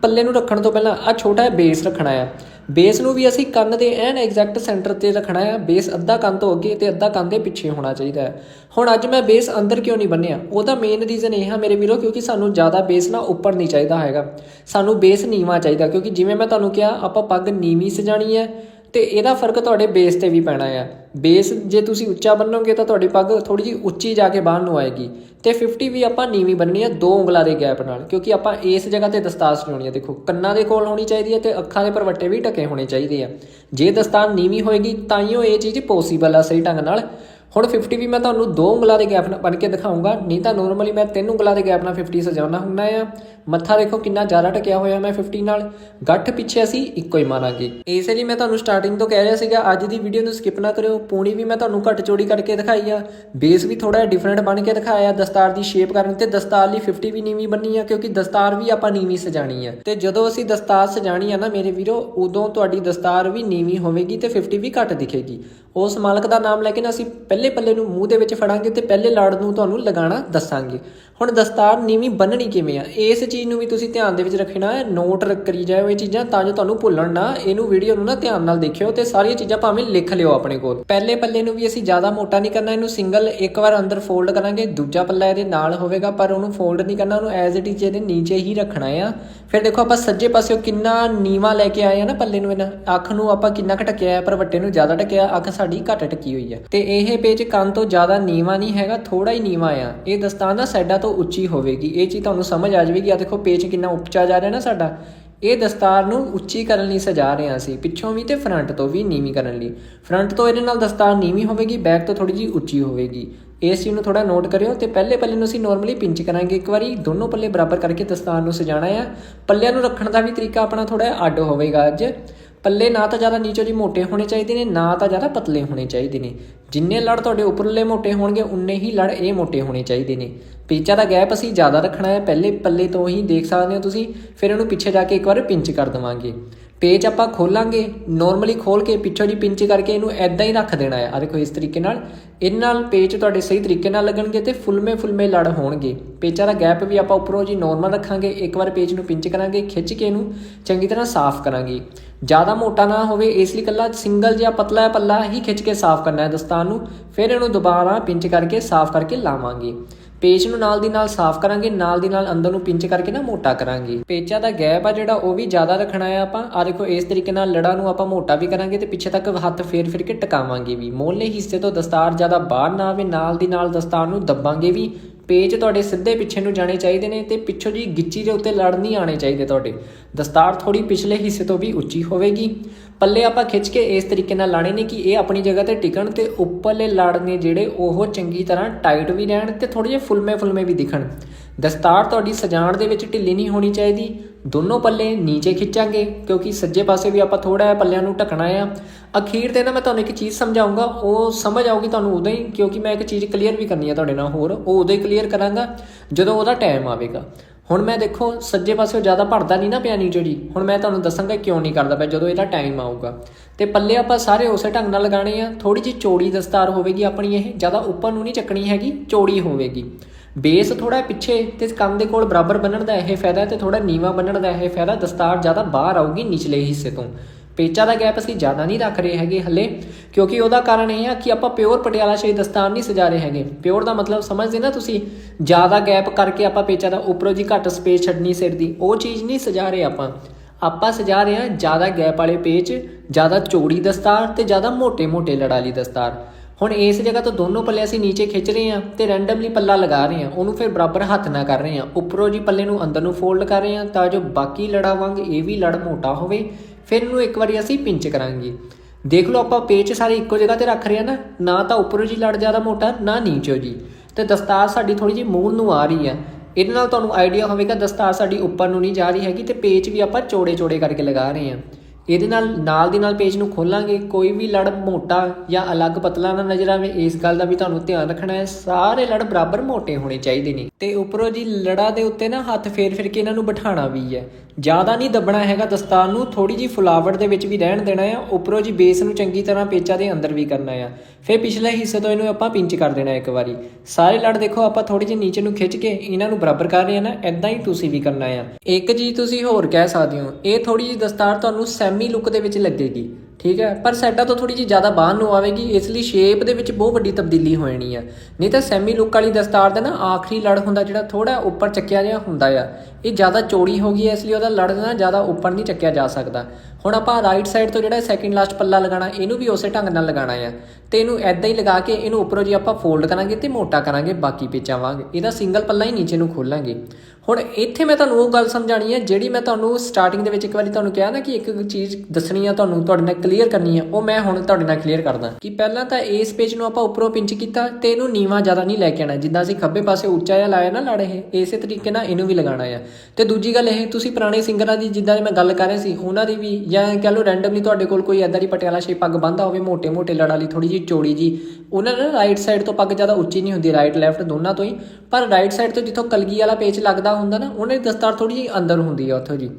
ਪੱਲੇ ਨੂੰ ਰੱਖਣ ਤੋਂ ਪਹਿਲਾਂ ਆ ਛੋਟਾ ਜਿਹਾ ਬੇਸ ਰੱਖਣਾ ਆ। ਬੇਸ ਨੂੰ ਵੀ ਅਸੀਂ ਕੰਨ ਦੇ ਐਨ ਐਗਜ਼ੈਕਟ ਸੈਂਟਰ ਤੇ ਰੱਖਣਾ ਆ। ਬੇਸ ਅੱਧਾ ਕੰਨ ਤੋਂ ਅੱਗੇ ਤੇ ਅੱਧਾ ਕੰਨ ਦੇ ਪਿੱਛੇ ਹੋਣਾ ਚਾਹੀਦਾ ਹੈ। ਹੁਣ ਅੱਜ ਮੈਂ ਬੇਸ ਅੰਦਰ ਕਿਉਂ ਨਹੀਂ ਬੰਨਿਆ? ਉਹਦਾ ਮੇਨ ਰੀਜ਼ਨ ਇਹ ਹੈ ਮੇਰੇ ਵੀਰੋ, ਕਿਉਂਕਿ ਸਾਨੂੰ ਜ਼ਿਆਦਾ ਬੇਸ ਨਾ ਉੱਪਰ ਨਹੀਂ ਚਾਹੀਦਾ ਹੈਗਾ। ਸਾਨੂੰ ਬੇਸ ਨੀਵਾ ਚਾਹੀਦਾ, ਕਿਉਂਕਿ ਜਿਵੇਂ ਮੈਂ ਤੁਹਾਨੂੰ ਕਿਹਾ, ਆਪਾਂ ਪੱਗ ਨੀਵੀਂ ਸਜਾਣੀ ਹੈ ਤੇ ਇਹਦਾ ਫ਼ਰਕ ਤੁਹਾਡੇ ਬੇਸ ਤੇ ਵੀ ਪੈਣਾ ਆ। ਬੇਸ ਜੇ ਤੁਸੀਂ ਉੱਚਾ ਬੰਨੋਗੇ ਤਾਂ ਤੁਹਾਡੀ ਪੱਗ ਥੋੜੀ ਜਿਹੀ ਉੱਚੀ ਜਾ ਕੇ ਬਾਹਰ ਨੂੰ ਆਏਗੀ। ਤੇ 50 ਵੀ ਆਪਾਂ ਨੀਵੀਂ ਬੰਨਣੀ ਆ ਦੋ ਉਂਗਲਾਂ ਦੇ ਗੈਪ ਨਾਲ, ਕਿਉਂਕਿ ਆਪਾਂ ਇਸ ਜਗ੍ਹਾ ਤੇ ਦਸਤਾਰ ਸਜਾਉਣੀ ਆ। ਦੇਖੋ, ਕੰਨਾਂ ਦੇ ਕੋਲ ਹੋਣੀ ਚਾਹੀਦੀ ਹੈ ਤੇ ਅੱਖਾਂ ਦੇ ਪਰਵੱਟੇ ਵੀ ਢਕੇ ਹੋਣੇ ਚਾਹੀਦੇ ਆ। ਜੇ ਦਸਤਾਰ ਨੀਵੀਂ ਹੋਏਗੀ, ਤਾਂ ਹੀ ਉਹ ਇਹ ਚੀਜ਼ ਪੋਸੀਬਲ ਆ ਸਹੀ ਢੰਗ ਨਾਲ। ਹੁਣ 50 ਵੀ ਮੈਂ ਤੁਹਾਨੂੰ ਦੋ ਉਂਗਲਾਂ ਦੇ ਗੈਪ ਨਾਲ ਬਣ ਕੇ ਦਿਖਾਉਂਗਾ ਨਹੀਂ ਤਾਂ ਨੋਰਮਲੀ ਮੈਂ ਤਿੰਨ ਉਂਗਲਾਂ ਦੇ ਗੈਪ ਨਾਲ 50 ਸਜਾਉਣਾ ਹੁੰਦਾ ਆ। ਮੱਥਾ ਦੇਖੋ ਕਿੰਨਾ ਜ਼ਿਆਦਾ ਟਕਿਆ ਹੋਇਆ ਮੈਂ 50 ਨਾਲ। ਗੱਠ ਪਿੱਛੇ ਅਸੀਂ ਇੱਕੋ ਹੀ ਮਾਰਾਂਗੇ। ਇਸੇ ਲਈ ਮੈਂ ਤੁਹਾਨੂੰ ਸਟਾਰਟਿੰਗ ਤੋਂ ਕਹਿ ਰਿਹਾ ਸੀਗਾ, ਅੱਜ ਦੀ ਵੀਡੀਓ ਨੂੰ ਸਕਿਪ ਨਾ ਕਰਿਓ। ਪੂਣੀ ਵੀ ਮੈਂ ਤੁਹਾਨੂੰ ਘੱਟ ਚੋੜੀ ਕਰਕੇ ਦਿਖਾਈ ਆ। ਬੇਸ ਵੀ ਥੋੜਾ ਡਿਫਰੈਂਟ ਬਣ ਕੇ ਦਿਖਾਇਆ। ਦਸਤਾਰ ਦੀ ਸ਼ੇਪ ਕਰਨ ਤੇ ਦਸਤਾਰ ਲਈ 50 ਵੀ ਨੀਵੀਂ ਬੰਨੀ ਆ, ਕਿਉਂਕਿ ਦਸਤਾਰ ਵੀ ਆਪਾਂ ਨੀਵੀਂ ਸਜਾਣੀ ਆ। ਤੇ ਜਦੋਂ ਅਸੀਂ ਦਸਤਾਰ ਸਜਾਣੀ ਆ ਨਾ ਮੇਰੇ ਵੀਰੋ, ਉਦੋਂ ਤੁਹਾਡੀ ਦਸਤਾਰ ਵੀ ਨੀਵੀਂ ਹੋਵੇਗੀ ਤੇ 50 ਵੀ ਘੱਟ ਦਿਖੇਗੀ। ਉਸ ਮਾਲਕ ਦਾ ਨਾਮ ਲੈ ਕੇ ਨਾ ਅਸੀਂ ਪਹਿਲੇ ਪੱਲੇ ਨੂੰ ਮੂੰਹ ਦੇ ਵਿੱਚ ਫੜਾਂਗੇ ਤੇ ਪਹਿਲੇ ਲਾੜ ਨੂੰ ਤੁਹਾਨੂੰ ਲਗਾਉਣਾ ਦੱਸਾਂਗੇ। ਹੁਣ ਦਸਤਾਰ ਨੀਵੀਂ ਬੰਨਣੀ ਕਿਵੇਂ ਆ? ਇਸ ਚੀਜ਼ ਨੂੰ ਵੀ ਤੁਸੀਂ ਧਿਆਨ ਦੇ ਵਿੱਚ ਰੱਖਣਾ ਹੈ ਨੋਟ ਕਰੀ ਜਾਓ ਇਹ ਚੀਜ਼ਾਂ ਤਾਂ ਜੋ ਤੁਹਾਨੂੰ ਭੁੱਲਣ ਨਾ, ਇਹਨੂੰ ਵੀਡੀਓ ਨੂੰ ਨਾ ਧਿਆਨ ਨਾਲ ਦੇਖਿਓ ਤੇ ਸਾਰੀਆਂ ਚੀਜ਼ਾਂ ਭਾਵੇਂ ਲਿਖ ਲਿਓ ਆਪਣੇ ਕੋਲ। ਪਹਿਲੇ ਪੱਲੇ ਨੂੰ ਵੀ ਅਸੀਂ ਜ਼ਿਆਦਾ ਮੋਟਾ ਨਹੀਂ ਕਰਨਾ, ਇਹਨੂੰ ਸਿੰਗਲ ਇੱਕ ਵਾਰ ਅੰਦਰ ਫੋਲਡ ਕਰਾਂਗੇ, ਦੂਜਾ ਪੱਲਾ ਇਹਦੇ ਨਾਲ ਹੋਵੇਗਾ, ਪਰ ਉਹਨੂੰ ਫੋਲਡ ਨਹੀਂ ਕਰਨਾ, ਉਹਨੂੰ ਐਜ਼ ਇਟ ਇਜ਼ ਇਹਦੇ ਨੀਚੇ ਹੀ ਰੱਖਣਾ ਆ। ਫਿਰ ਦੇਖੋ ਆਪਾਂ ਸੱਜੇ ਪਾਸਿਓਂ ਕਿੰਨਾ ਨੀਵਾ ਲੈ ਕੇ ਆਏ ਆ ਨਾ ਪੱਲੇ ਨੂੰ ਇਹਨਾਂ, ਅੱਖ ਨੂੰ ਆਪਾਂ ਕਿੰਨਾ ਕੁ ਢੱਕਿਆ ਪਰ ਵੱਟੇ ਨੂੰ ਜ਼ਿਆਦਾ ਢੱਕਿਆ, ਅੱਖ ਸਾਡੀ ਘੱਟ ਢੱਕੀ ਹੋਈ ਹੈ ਤੇ ਇਹ ਪੇਜ ਕੰਨ ਤੋਂ ਜ਼ਿਆਦਾ ਨੀਵਾ ਨਹੀਂ ਹੈਗਾ ਥੋੜਾ ਹੀ ਨੀਵਾ ਆ। ਇਹ ਦਸਤਾਨ ਦਾ ਸਾਈਡਾਂ ਤੋਂ ਉੱਚੀ ਹੋਵੇਗੀ। ਇਹ ਚੀਜ਼ ਤੁਹਾਨੂੰ ਸਮਝ ਆ ਜਾਵੇਗੀ। ਆ ਦੇਖੋ ਪੇਚ ਕਿੰਨਾ ਉੱਚਾ ਜਾ ਰਿਹਾ ਨਾ ਸਾਡਾ। ਇਹ ਦਸਤਾਰ ਨੂੰ ਉੱਚੀ ਕਰਨ ਲਈ ਸਜਾ ਰਹੇ ਹਾਂ ਅਸੀਂ। ਪਿੱਛੋਂ ਵੀ ਤੇ ਫਰੰਟ ਤੋਂ ਵੀ ਨੀਵੀਂ ਕਰਨ ਲਈ। ਫਰੰਟ ਤੋਂ ਇਹਦੇ ਨਾਲ ਦਸਤਾਰ ਨੀਵੀਂ ਹੋਵੇਗੀ ਬੈਕ ਤੋਂ ਥੋੜੀ ਜਿਹੀ ਉੱਚੀ ਹੋਵੇਗੀ। ਇਸ ਚੀਜ਼ ਨੂੰ ਥੋੜਾ ਨੋਟ ਕਰਿਓ ਤੇ ਪਹਿਲੇ ਪੱਲੇ ਨੂੰ ਅਸੀਂ ਨਾਰਮਲੀ ਪਿੰਚ ਕਰਾਂਗੇ ਇੱਕ ਵਾਰੀ। ਦੋਨੋਂ ਪੱਲੇ ਬਰਾਬਰ ਕਰਕੇ ਦਸਤਾਰ ਨੂੰ ਸਜਾਣਾ ਆ। ਪੱਲਿਆਂ ਨੂੰ ਰੱਖਣ ਦਾ ਵੀ ਤਰੀਕਾ ਆਪਣਾ ਥੋੜਾ ਅੱਡ ਹੋਵੇਗਾ ਅੱਜ। ਪੱਲੇ ਨਾ ਤਾਂ ਜ਼ਿਆਦਾ ਨੀਚੋ ਦੀ ਮੋਟੇ ਹੋਣੇ ਚਾਹੀਦੇ ਨੇ, ਨਾ ਤਾਂ ਜ਼ਿਆਦਾ ਪਤਲੇ ਹੋਣੇ ਚਾਹੀਦੇ ਨੇ। ਜਿੰਨੇ ਲੜ ਤੁਹਾਡੇ ਉੱਪਰਲੇ ਮੋਟੇ ਹੋਣਗੇ, ਉਨੇ ਹੀ ਲੜ ਇਹ ਮੋਟੇ ਹੋਣੇ ਚਾਹੀਦੇ ਨੇ। ਪੀਚਾ ਦਾ ਗੈਪ ਅਸੀਂ ਜ਼ਿਆਦਾ ਰੱਖਣਾ ਹੈ, ਪਹਿਲੇ ਪੱਲੇ ਤੋਂ ਹੀ ਦੇਖ ਸਕਦੇ ਹੋ ਤੁਸੀਂ, ਫਿਰ ਇਹਨੂੰ ਪਿੱਛੇ ਜਾ ਕੇ ਇੱਕ ਵਾਰ ਪਿੰਚ ਕਰ ਦਵਾਂਗੇ। ਪੇਜ ਆਪਾਂ ਖੋਲਾਂਗੇ ਨਾਰਮਲੀ ਖੋਲ ਕੇ ਪਿੱਛੋਂ ਦੀ ਪਿੰਚ ਕਰਕੇ ਇਹਨੂੰ ਐਦਾਂ ਹੀ ਰੱਖ ਦੇਣਾ ਹੈ ਆ ਦੇਖੋ ਇਸ ਤਰੀਕੇ ਨਾਲ। ਇਹਦੇ ਨਾਲ ਪੇਜ ਤੁਹਾਡੇ ਸਹੀ ਤਰੀਕੇ ਨਾਲ ਲੱਗਣਗੇ ਤੇ ਫੁੱਲਮੇ ਫੁੱਲਮੇ ਲੜ ਹੋਣਗੇ। ਪੇਚਾਂ ਦਾ ਗੈਪ ਵੀ ਆਪਾਂ ਉੱਪਰੋਂ ਜੀ ਨਾਰਮਲ ਰੱਖਾਂਗੇ, ਇੱਕ ਵਾਰ ਪੇਜ ਨੂੰ ਪਿੰਚ ਕਰਾਂਗੇ, ਖਿੱਚ ਕੇ ਇਹਨੂੰ ਚੰਗੀ ਤਰ੍ਹਾਂ ਸਾਫ਼ ਕਰਾਂਗੇ। ਜ਼ਿਆਦਾ ਮੋਟਾ ਨਾ ਹੋਵੇ, ਇਸ ਲਈ ਕੱਲਾ ਸਿੰਗਲ ਜਿਹਾ ਪਤਲਾ ਪੱਲਾ ਹੀ ਖਿੱਚ ਕੇ ਸਾਫ਼ ਕਰਨਾ ਹੈ ਦਸਤਾਨ ਨੂੰ। ਫਿਰ ਇਹਨੂੰ ਦੁਬਾਰਾ ਪਿੰਚ ਕਰਕੇ ਸਾਫ਼ ਕਰਕੇ ਲਾਵਾਂਗੇ। ਪੇਚ ਨੂੰ ਨਾਲ ਦੀ ਨਾਲ ਸਾਫ਼ ਕਰਾਂਗੇ, ਨਾਲ ਦੀ ਨਾਲ ਅੰਦਰ ਨੂੰ ਪਿੰਚ ਕਰਕੇ ਨਾ ਮੋਟਾ ਕਰਾਂਗੇ। ਪੇਚਾਂ ਦਾ ਗੈਪ ਆ ਜਿਹੜਾ, ਉਹ ਵੀ ਜ਼ਿਆਦਾ ਰੱਖਣਾ ਹੈ ਆਪਾਂ। ਆ ਦੇਖੋ, ਇਸ ਤਰੀਕੇ ਨਾਲ ਲੜਾ ਨੂੰ ਆਪਾਂ ਮੋਟਾ ਵੀ ਕਰਾਂਗੇ ਤੇ ਪਿੱਛੇ ਤੱਕ ਹੱਥ ਫੇਰ ਫਿਰ ਕੇ ਟਿਕਾਵਾਂਗੇ ਵੀ। ਮੋਹਲੇ ਹਿੱਸੇ ਤੋਂ ਦਸਤਾਰ ਜ਼ਿਆਦਾ ਬਾਹਰ ਨਾ ਆਵੇ, ਨਾਲ ਦੀ ਨਾਲ ਦਸਤਾਰ ਨੂੰ ਦੱਬਾਂਗੇ ਵੀ। ਪੇਜ ਤੁਹਾਡੇ ਸਿੱਧੇ ਪਿੱਛੇ ਨੂੰ ਜਾਣੇ ਚਾਹੀਦੇ ਨੇ ਤੇ ਪਿੱਛੋਂ ਜੀ ਗਿੱਚੀ ਦੇ ਉੱਤੇ ਲੜ ਨਹੀਂ ਆਣੇ ਚਾਹੀਦੇ ਤੁਹਾਡੇ। ਦਸਤਾਰ ਥੋੜੀ ਪਿਛਲੇ ਹਿੱਸੇ ਤੋਂ ਵੀ ਉੱਚੀ ਹੋਵੇਗੀ। ਪੱਲੇ ਆਪਾਂ ਖਿੱਚ ਕੇ ਇਸ ਤਰੀਕੇ ਨਾਲ ਲਾਣੇ ਨੇ ਕਿ ਇਹ ਆਪਣੀ ਜਗ੍ਹਾ ਤੇ ਟਿਕਣ ਤੇ ਉੱਪਰਲੇ ਲੜ ਨੇ ਜਿਹੜੇ ਉਹ ਚੰਗੀ ਤਰ੍ਹਾਂ ਟਾਈਟ ਵੀ ਰਹਿਣ ਤੇ ਥੋੜੇ ਜਿਹੇ ਫੁਲਮੇ ਫੁਲਮੇ ਵੀ ਦਿਖਣ। ਦਸਤਾਰ ਤੁਹਾਡੀ ਸਜਾਣ ਦੇ ਵਿੱਚ ਢਿੱਲੀ ਨਹੀਂ ਹੋਣੀ ਚਾਹੀਦੀ। ਦੋਨੋਂ ਪੱਲੇ ਨੀਚੇ ਖਿੱਚਾਂਗੇ ਕਿਉਂਕਿ ਸੱਜੇ ਪਾਸੇ ਵੀ ਆਪਾਂ ਥੋੜਾ ਜਿਹਾ ਪੱਲਿਆਂ ਨੂੰ ਢਕਣਾ ਆ। ਅਖੀਰ ਤੇ ਨਾ ਮੈਂ ਤੁਹਾਨੂੰ ਇੱਕ ਚੀਜ਼ ਸਮਝਾਉਂਗਾ, ਉਹ ਸਮਝ ਆਊਗੀ ਤੁਹਾਨੂੰ ਉਦੋਂ ਹੀ, ਕਿਉਂਕਿ ਮੈਂ ਇੱਕ ਚੀਜ਼ ਕਲੀਅਰ ਵੀ ਕਰਨੀ ਆ ਤੁਹਾਡੇ ਨਾਲ ਹੋਰ, ਉਹ ਉਦੋਂ ਹੀ ਕਲੀਅਰ ਕਰਾਂਗਾ, ਜਦੋਂ ਉਹਦਾ ਟਾਈਮ ਆਵੇਗਾ। ਹੁਣ ਮੈਂ ਦੇਖੋ, ਸੱਜੇ ਪਾਸੇ ਜ਼ਿਆਦਾ ਭਰਦਾ ਨਹੀਂ ਨਾ ਪਿਆ ਨੀਚੋ ਹੁਣ ਮੈਂ ਤੁਹਾਨੂੰ ਦੱਸਾਂਗਾ ਕਿਉਂ ਨਹੀਂ ਕਰਦਾ ਪਿਆ, ਜਦੋਂ ਇਹਦਾ ਟਾਈਮ ਆਊਗਾ। ਤੇ ਪੱਲੇ ਆਪਾਂ ਸਾਰੇ ਉਸੇ ਢੰਗ ਨਾਲ ਲਗਾਣੇ ਆ ਥੋੜੀ ਜਿਹੀ ਚੌੜੀ ਦਸਤਾਰ ਹੋਵੇਗੀ ਆਪਣੀ ਇਹ, ਜ਼ਿਆਦਾ ਉੱਪਰ ਨੂੰ ਨਹੀਂ ਚੱਕਣੀ ਹੈਗੀ, ਚੌੜੀ ਹੋਵੇਗੀ। ਬੇਸ ਥੋੜਾ ਪਿੱਛੇ, ਤੇ ਕੰਨ ਦੇ ਕੋਲ ਬਰਾਬਰ ਬੰਨਣ ਦਾ ਇਹ ਫਾਇਦਾ, ਤੇ ਥੋੜਾ ਨੀਵਾ ਬੰਨਣ ਦਾ ਇਹ ਫਾਇਦਾ, ਦਸਤਾਰ ਜ਼ਿਆਦਾ ਬਾਹਰ ਆਊਗੀ, ਨਿਚਲੇ ਹਿੱਸੇ ਤੋਂ। ਪੇਚਾ ਦਾ ਗੈਪ ਅਸੀਂ ਜ਼ਿਆਦਾ ਨਹੀਂ ਰੱਖ ਰਹੇ ਹੈਗੇ ਹੱਲੇ, ਕਿਉਂਕਿ ਉਹਦਾ ਕਾਰਨ ਇਹ ਆ ਕਿ ਆਪਾਂ ਪਿਓਰ ਪਟਿਆਲਾ ਸ਼ਾਹੀ ਦਸਤਾਨ ਨਹੀਂ ਸਜਾ ਰਹੇ ਹੈਗੇ। ਪਿਓਰ ਦਾ ਮਤਲਬ ਸਮਝਦੇ ਨਾ ਤੁਸੀਂ, ਜ਼ਿਆਦਾ ਗੈਪ ਕਰਕੇ ਆਪਾਂ ਪੇਚਾ ਦਾ ਉੱਪਰੋਂ ਜੀ ਘੱਟ ਸਪੇਸ ਛੱਡਣੀ, ਸਿਰ ਦੀ, ਉਹ ਚੀਜ਼ ਨਹੀਂ ਸਜਾ ਰਹੇ ਆਪਾਂ। ਆਪਾਂ ਸਜਾ ਰਹੇ ਹਾਂ ਜ਼ਿਆਦਾ ਗੈਪ ਵਾਲੇ ਪੇਚ, ਜ਼ਿਆਦਾ ਚੋੜੀ ਦਸਤਾਰ ਤੇ ਜ਼ਿਆਦਾ ਮੋٹے-ਮੋٹے ਲੜਾਲੀ ਦਸਤਾਰ। ਹੁਣ ਇਸ ਜਗ੍ਹਾ ਤੋਂ ਦੋਨੋਂ ਪੱਲੇ ਅਸੀਂ ਨੀਚੇ ਖਿੱਚ ਰਹੇ ਹਾਂ ਤੇ ਰੈਂਡਮਲੀ ਪੱਲਾ ਲਗਾ ਰਹੇ ਹਾਂ, ਉਹਨੂੰ ਫਿਰ ਬਰਾਬਰ ਹੱਥ ਨਾ ਕਰ ਰਹੇ ਹਾਂ। ਉੱਪਰੋਂ ਜੀ ਪੱਲੇ ਨੂੰ ਅੰਦਰ ਨੂੰ ਫੋਲਡ ਕਰ ਰਹੇ ਹਾਂ ਤਾਂ ਜੋ ਬਾਕੀ ਲੜਾਵਾਂਗੇ ਇਹ ਵੀ ਲੜ ਮੋਟਾ ਹੋਵੇ। ਫਿਰ ਇਹਨੂੰ ਇੱਕ ਵਾਰੀ ਅਸੀਂ ਪਿੰਚ ਕਰਾਂਗੇ। ਦੇਖ ਲਓ ਆਪਾਂ ਪੇਚ ਸਾਰੇ ਇੱਕੋ ਜਗ੍ਹਾ ਤੇ ਰੱਖ ਰਹੇ ਹਾਂ ਨਾ ਨਾ ਤਾਂ ਉੱਪਰੋਂ ਜੀ ਲੜ ਜ਼ਿਆਦਾ ਮੋਟਾ, ਨਾ ਨੀਚੋ ਜੀ। ਤੇ ਦਸਤਾਰ ਸਾਡੀ ਥੋੜੀ ਜਿਹੀ ਮੂਲ ਨੂੰ ਆ ਰਹੀ ਆ। ਇਹਦੇ ਨਾਲ ਤੁਹਾਨੂੰ ਆਈਡੀਆ ਹੋਵੇਗਾ, ਦਸਤਾਰ ਸਾਡੀ ਉੱਪਰ ਨੂੰ ਨਹੀਂ ਜਾ ਰਹੀ ਹੈਗੀ ਤੇ ਪੇਚ ਵੀ ਆਪਾਂ ਚੌੜੇ ਚੌੜੇ ਕਰਕੇ ਲਗਾ ਰਹੇ ਹਾਂ ਇਹਦੇ ਨਾਲ ਨਾਲ ਦੀ ਨਾਲ ਪੇਜ ਨੂੰ ਖੋਲਾਂਗੇ, ਕੋਈ ਵੀ ਲੜ ਮੋਟਾ ਜਾਂ ਅਲੱਗ ਪਤਲਾ ਨਾ ਨਜ਼ਰ ਆਵੇ, ਇਸ ਗੱਲ ਦਾ ਵੀ ਤੁਹਾਨੂੰ ਧਿਆਨ ਰੱਖਣਾ ਹੈ। ਸਾਰੇ ਲੜ ਬਰਾਬਰ ਮੋਟੇ ਹੋਣੇ ਚਾਹੀਦੇ ਨੇ। ਤੇ ਉੱਪਰੋਂ ਜੀ ਲੜਾ ਦੇ ਉੱਤੇ ਨਾ ਹੱਥ ਫੇਰ ਫਿਰ ਕੇ ਇਹਨਾਂ ਨੂੰ ਬਿਠਾਣਾ ਵੀ ਹੈ। ਜ਼ਿਆਦਾ ਨਹੀਂ ਦੱਬਣਾ ਹੈਗਾ ਦਸਤਾਰ ਨੂੰ ਥੋੜੀ ਜੀ ਫੁਲਾਵਟ ਦੇ ਵਿੱਚ ਵੀ ਰਹਿਣ ਦੇਣਾ ਆ ਉੱਪਰੋਂ ਜੀ ਬੇਸ ਨੂੰ ਚੰਗੀ ਤਰ੍ਹਾਂ ਪੇਚਾ ਦੇ ਅੰਦਰ ਵੀ ਕਰਨਾ ਆ ਫਿਰ ਪਿਛਲੇ ਹਿੱਸੇ ਤੋਂ ਇਹਨੂੰ ਆਪਾਂ ਪਿੰਚ ਕਰ ਦੇਣਾ ਇੱਕ ਵਾਰੀ। ਸਾਰੇ ਲੜ ਦੇਖੋ, ਆਪਾਂ ਥੋੜੀ ਜਿਹੀ ਨੀਚੇ ਨੂੰ ਖਿੱਚ ਕੇ ਇਹਨਾਂ ਨੂੰ ਬਰਾਬਰ ਕਰ ਰਹੇ ਹਾਂ ਨਾ ਐਦਾਂ ਹੀ ਤੁਸੀਂ ਵੀ ਕਰਨਾ ਆ ਇੱਕ ਚੀਜ਼ ਤੁਸੀਂ ਹੋਰ ਕਹਿ ਸਕਦੇ ਹੋ, ਇਹ ਥੋੜੀ ਜਿਹੀ ਦਸਤਾਰ ਤੁਹਾਨੂੰ ਸੈਮੀ ਲੁੱਕ ਦੇ ਵਿੱਚ ਲੱਗੇਗੀ। ਠੀਕ ਹੈ? ਪਰ ਸਾਈਡਾਂ ਤੋਂ ਥੋੜੀ ਜਿਹੀ ਜ਼ਿਆਦਾ ਬਾਹਰ ਨੂੰ ਆਵੇਗੀ, ਇਸ ਲਈ ਸ਼ੇਪ ਦੇ ਵਿੱਚ ਬਹੁਤ ਵੱਡੀ ਤਬਦੀਲੀ ਹੋ ਜਾਣੀ ਆ। ਨਹੀਂ ਤਾਂ ਸੈਮੀ ਲੁੱਕ ਵਾਲੀ ਦਸਤਾਰ ਦਾ ਨਾ ਆਖਰੀ ਲੜ ਹੁੰਦਾ ਜਿਹੜਾ ਥੋੜਾ ਉੱਪਰ ਚੱਕਿਆ ਜਿਹਾ ਹੁੰਦਾ ਆ। ਇਹ ਜ਼ਿਆਦਾ ਚੌੜੀ ਹੋ ਗਈ ਹੈ, ਇਸ ਲਈ ਉਹਦਾ ਲੜ ਨਾ ਜ਼ਿਆਦਾ ਉੱਪਰ ਨਹੀਂ ਚੱਕਿਆ ਜਾ ਸਕਦਾ। ਹੁਣ ਆਪਾਂ ਰਾਈਟ ਸਾਈਡ ਤੋਂ ਜਿਹੜਾ ਸੈਕਿੰਡ ਲਾਸਟ ਪੱਲਾ ਲਗਾਣਾ ਇਹਨੂੰ ਵੀ ਉਸੇ ਢੰਗ ਨਾਲ ਲਗਾਣਾ ਆ। ਤੇ ਇਹਨੂੰ ਐਦਾਂ ਹੀ ਲਗਾ ਕੇ ਇਹਨੂੰ ਉੱਪਰੋਂ ਜੇ ਆਪਾਂ ਫੋਲਡ ਕਰਾਂਗੇ ਤੇ ਮੋਟਾ ਕਰਾਂਗੇ, ਬਾਕੀ ਪੇਚਾਂ ਵਾਂਗ। ਇਹਦਾ ਸਿੰਗਲ ਪੱਲਾ ਹੀ ਨੀਚੇ ਨੂੰ ਖੋਲਾਂਗੇ। ਹੁਣ ਇੱਥੇ ਮੈਂ ਤੁਹਾਨੂੰ ਉਹ ਗੱਲ ਸਮਝਾਣੀ ਹੈ ਜਿਹੜੀ ਮੈਂ ਤੁਹਾਨੂੰ ਸਟਾਰਟਿੰਗ ਦੇ ਵਿੱਚ ਇੱਕ ਵਾਰੀ ਤੁਹਾਨੂੰ ਕਿਹਾ ਨਾ ਕਿ ਇੱਕ ਚੀਜ਼ ਦੱਸਣੀ ਆ ਤੁਹਾਨੂੰ, ਤੁਹਾਡੇ ਨਾਲ ਕਲੀਅਰ ਕਰਨੀ ਹੈ, ਉਹ ਮੈਂ ਹੁਣ ਤੁਹਾਡੇ ਨਾਲ ਕਲੀਅਰ ਕਰਦਾ। ਕਿ ਪਹਿਲਾਂ ਤਾਂ ਇਸ ਪੇਜ ਨੂੰ ਆਪਾਂ ਉੱਪਰੋਂ ਪਿੰਚ ਕੀਤਾ ਤੇ ਇਹਨੂੰ ਨੀਵਾਂ ਜ਼ਿਆਦਾ ਨਹੀਂ ਲੈ ਕੇ ਆਣਾ ਜਿੱਦਾਂ ਅਸੀਂ ਖੱਬੇ ਪਾਸੇ ਉੱਚਾ ਜਿਹਾ ਲਾਇਆ ਨਾ ਲੜ ਇਹ, ਇਸੇ ਤਰੀਕੇ ਨਾਲ ਇਹਨੂੰ ਵੀ ਲਗਾਉਣਾ ਆ। ਤੇ ਦੂਜੀ ਗੱਲ ਇਹ, ਤੁਸੀਂ ਪੁਰਾਣੇ ਸਿੰਗਰਾਂ ਦੀ ਜਿੱਦਾਂ ਮੈਂ ਗੱਲ ਕਰ ਰਿਹਾ ਸੀ, ਉਹਨਾਂ ਦੀ ਵੀ, ਜਾਂ ਕਹ ਲਓ ਰੈਂਡਮਲੀ ਤੁਹਾਡੇ ਕੋਲ ਕੋਈ ਐਦਾਂ ਦੀ ਪਟਿਆਲਾ ਸ਼ੇਪ ਪੱਗ ਬੰਦਾ ਹੋਵੇ ਮੋٹے-ਮੋٹے ਲੜ ਲਈ ਥੋੜੀ ਜੀ ਚੋੜੀ ਜੀ ਉਹਨਾਂ ਦਾ ਰਾਈਟ ਸਾਈਡ ਤੋਂ ਪੱਗ ਜ਼ਿਆਦਾ ਉੱਚੀ ਨਹੀਂ ਹੁੰਦੀ ਰਾਈਟ ਲੈਫਟ ਦੋਨਾਂ ਤੋਂ ਹੀ, ਪਰ ਰਾਈਟ ਸਾਈਡ ਤੋਂ ਜਿੱਥੋਂ ਕਲਗੀ ਵਾਲਾ ਪੇਚ ਲੱਗਦਾ ਹੁੰਦਾ ਨਾ, ਉਹਨਾਂ ਦੀ ਦਸਤਾਰ ਥੋੜੀ ਜੀ ਅੰਦਰ ਹੁੰਦੀ ਆ ਉੱਥੋਂ ਜੀ।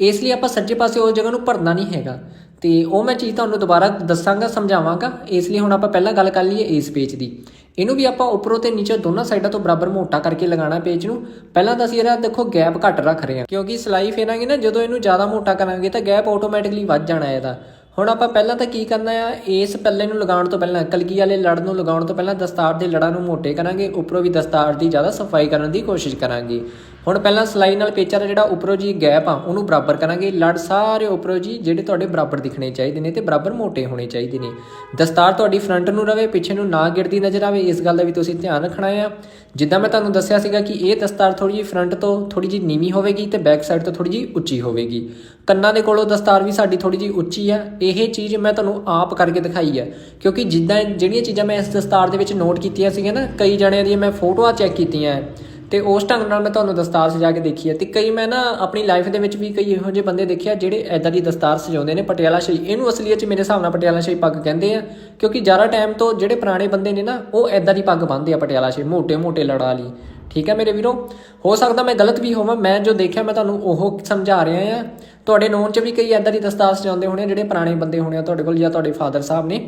ਇਸ ਲਈ ਆਪਾਂ ਸੱਜੇ ਪਾਸੇ ਉਹ ਜਗ੍ਹਾ ਨੂੰ ਭਰਨਾ ਨਹੀਂ ਹੈਗਾ। ਤੇ ਉਹ ਮੈਂ ਚੀਜ਼ ਤੁਹਾਨੂੰ ਦੁਬਾਰਾ ਦੱਸਾਂਗਾ, ਸਮਝਾਵਾਂਗਾ। ਇਸ ਲਈ ਹੁਣ ਆਪਾਂ ਪਹਿਲਾਂ ਗੱਲ ਕਰ ਲਈਏ ਇਸ ਪੇਜ ਦੀ। ਇਹਨੂੰ ਵੀ ਆਪਾਂ ਉੱਪਰੋਂ ਤੇ ਨੀਚੇ ਦੋਨਾਂ ਸਾਈਡਾਂ ਤੋਂ ਬਰਾਬਰ ਮੋਟਾ ਕਰਕੇ ਲਗਾਉਣਾ ਪੇਜ ਨੂੰ। ਪਹਿਲਾਂ ਤਾਂ ਅਸੀਂ ਇਹਦਾ ਦੇਖੋ ਗੈਪ ਘੱਟ ਰੱਖ ਰਹੇ ਹਾਂ, ਕਿਉਂਕਿ ਸਲਾਈ ਫੇਰਾਂਗੇ ਨਾ, ਜਦੋਂ ਇਹਨੂੰ ਜ਼ਿਆਦਾ ਮੋਟਾ ਕਰਾਂਗੇ ਤਾਂ ਗੈਪ ਆਟੋਮੈਟਿਕਲੀ ਵੱਧ ਜਾਣਾ ਹੈ ਇਹਦਾ। ਹੁਣ ਆਪਾਂ ਪਹਿਲਾਂ ਤਾਂ ਕੀ ਕਰਨਾ ਆ ਇਸ ਪੱਲੇ ਨੂੰ ਲਗਾਉਣ ਤੋਂ ਪਹਿਲਾਂ, ਕਲਗੀ ਵਾਲੇ ਲੜ ਨੂੰ ਲਗਾਉਣ ਤੋਂ ਪਹਿਲਾਂ ਦਸਤਾਰ ਦੇ ਲੜਾਂ ਨੂੰ ਮੋਟੇ ਕਰਾਂਗੇ, ਉੱਪਰੋਂ ਵੀ ਦਸਤਾਰ ਦੀ ਜ਼ਿਆਦਾ ਸਫ਼ਾਈ ਕਰਨ ਦੀ ਕੋਸ਼ਿਸ਼ ਕਰਾਂਗੇ। ਹੁਣ ਪਹਿਲਾਂ ਸਲਾਈ ਨਾਲ ਪੇਚਾ ਦਾ ਜਿਹੜਾ ਉੱਪਰੋਂ ਜੀ ਗੈਪ ਆ, ਉਹਨੂੰ ਬਰਾਬਰ ਕਰਾਂਗੇ। ਲੜ ਸਾਰੇ ਉੱਪਰੋਂ ਜੀ ਜਿਹੜੇ ਤੁਹਾਡੇ ਬਰਾਬਰ ਦਿਖਣੇ ਚਾਹੀਦੇ ਨੇ ਤੇ ਬਰਾਬਰ ਮੋਟੇ ਹੋਣੇ ਚਾਹੀਦੇ ਨੇ। ਦਸਤਾਰ ਤੁਹਾਡੀ ਫਰੰਟ ਨੂੰ ਰਵੇ, ਪਿੱਛੇ ਨੂੰ ਨਾ ਗਿਰਦੀ ਨਜ਼ਰ ਆਵੇ, ਇਸ ਗੱਲ ਦਾ ਵੀ ਤੁਸੀਂ ਧਿਆਨ ਰੱਖਣਾ ਆ। ਜਿੱਦਾਂ ਮੈਂ ਤੁਹਾਨੂੰ ਦੱਸਿਆ ਸੀਗਾ ਕਿ ਇਹ ਦਸਤਾਰ ਥੋੜੀ ਜਿਹੀ ਫਰੰਟ ਤੋਂ ਥੋੜੀ ਜਿਹੀ ਨੀਵੀਂ ਹੋਵੇਗੀ ਤੇ ਬੈਕ ਸਾਈਡ ਤੋਂ ਥੋੜੀ ਜਿਹੀ ਉੱਚੀ ਹੋਵੇਗੀ। ਕੰਨਾਂ ਦੇ ਕੋਲੋਂ ਦਸਤਾਰ ਵੀ ਸਾਡੀ ਥੋੜੀ ਜਿਹੀ ਉੱਚੀ ਆ। ਇਹ ਚੀਜ਼ ਮੈਂ ਤੁਹਾਨੂੰ ਆਪ ਕਰਕੇ ਦਿਖਾਈ ਆ। ਕਿਉਂਕਿ ਜਿੱਦਾਂ ਜਿਹੜੀਆਂ ਚੀਜ਼ਾਂ ਮੈਂ ਇਸ ਦਸਤਾਰ ਦੇ ਵਿੱਚ ਨੋਟ ਕੀਤੀਆਂ ਸੀਗੀਆਂ ਨਾ, ਕਈ ਜਣਿਆਂ ਦੀਆਂ ਮੈਂ ਫੋਟੋਆਂ ਚੈੱਕ ਕੀਤੀਆਂ। ਹੈ ਤੇ ਉਸ ਢੰਗ ਨਾਲ ਮੈਂ ਤੁਹਾਨੂੰ ਦਸਤਾਰ ਸਜਾ ਕੇ ਦੇਖੀ ਹੈ ਤੇ ਕਈ ਮੈਂ ਨਾ ਆਪਣੀ ਲਾਈਫ ਦੇ ਵਿੱਚ ਵੀ ਕਈ ਇਹੋ ਜਿਹੇ ਬੰਦੇ ਦੇਖਿਆ ਜਿਹੜੇ ਐਦਾਂ ਦੀ ਦਸਤਾਰ ਸਜਾਉਂਦੇ ਨੇ, ਪਟਿਆਲਾ ਸ਼ਹੀ ਇਹਨੂੰ ਅਸਲੀਅਤ 'ਚ ਮੇਰੇ ਹਿਸਾਬ ਨਾਲ ਪਟਿਆਲਾ ਸ਼ਾਹੀ ਪੱਗ ਕਹਿੰਦੇ ਆ, ਕਿਉਂਕਿ ਜ਼ਿਆਦਾ ਟਾਈਮ ਤੋਂ ਜਿਹੜੇ ਪੁਰਾਣੇ ਬੰਦੇ ਨੇ ਨਾ, ਉਹ ਐਦਾਂ ਦੀ ਪੱਗ ਬੰਨ੍ਹਦੇ ਆ ਪਟਿਆਲਾ ਸ਼ਾਹੀ ਮੋਟੇ ਮੋਟੇ ਲੜਾ ਲਈ। ਠੀਕ ਹੈ ਮੇਰੇ ਵੀਰੋ? ਹੋ ਸਕਦਾ ਮੈਂ ਗਲਤ ਵੀ ਹੋਵਾਂ, ਮੈਂ ਜੋ ਦੇਖਿਆ ਮੈਂ ਤੁਹਾਨੂੰ ਉਹ ਸਮਝਾ ਰਿਹਾ ਹਾਂ। ਤੁਹਾਡੇ ਨੋਨ 'ਚ ਵੀ ਕਈ ਐਦਾਂ ਦੀ ਦਸਤਾਰ ਸਜਾਉਂਦੇ ਹੋਣੇ ਜਿਹੜੇ ਪੁਰਾਣੇ ਬੰਦੇ ਹੋਣੇ ਆ ਤੁਹਾਡੇ ਕੋਲ ਜਾਂ ਤੁਹਾਡੇ ਫਾਦਰ ਸਾਹਿਬ ਨੇ।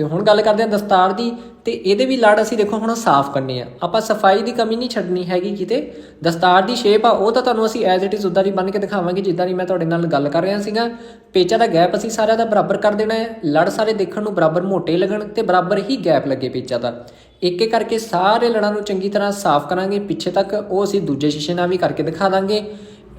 ਤੇ ਹੁਣ ਗੱਲ ਕਰਦੇ ਹਾਂ ਦਸਤਾਰ ਦੀ, ਤੇ ਇਹਦੇ ਵੀ ਲੜ ਅਸੀਂ ਦੇਖੋ ਹੁਣ ਸਾਫ਼ ਕਰਨੇ ਆ। ਆਪਾਂ ਸਫ਼ਾਈ ਦੀ ਕਮੀ ਨਹੀਂ ਛੱਡਣੀ ਹੈਗੀ ਕਿਤੇ। ਦਸਤਾਰ ਦੀ ਸ਼ੇਪ ਆ, ਉਹ ਤਾਂ ਤੁਹਾਨੂੰ ਅਸੀਂ ਐਜ਼ ਇਟ ਇਜ਼ ਉਦਾਂ ਦੀ ਬੰਨ ਕੇ ਦਿਖਾਵਾਂਗੇ, ਜਿੱਦਾਂ ਦੀ ਮੈਂ ਤੁਹਾਡੇ ਨਾਲ ਗੱਲ ਕਰ ਰਿਹਾ ਸੀਗਾ। ਪੇਚਾ ਦਾ ਗੈਪ ਅਸੀਂ ਸਾਰਿਆਂ ਦਾ ਬਰਾਬਰ ਕਰ ਦੇਣਾ ਹੈ। ਲੜ ਸਾਰੇ ਦੇਖਣ ਨੂੰ ਬਰਾਬਰ ਮੋਟੇ ਲੱਗਣ ਤੇ ਬਰਾਬਰ ਹੀ ਗੈਪ ਲੱਗੇ ਪੇਚਾ ਦਾ। ਇੱਕ ਇੱਕ ਕਰਕੇ ਸਾਰੇ ਲੜਾਂ ਨੂੰ ਚੰਗੀ ਤਰ੍ਹਾਂ ਸਾਫ਼ ਕਰਾਂਗੇ, ਪਿੱਛੇ ਤੱਕ ਉਹ ਅਸੀਂ ਦੂਜੇ ਸ਼ੀਸ਼ੇ ਨਾਲ ਵੀ ਕਰਕੇ ਦਿਖਾ ਦਾਂਗੇ।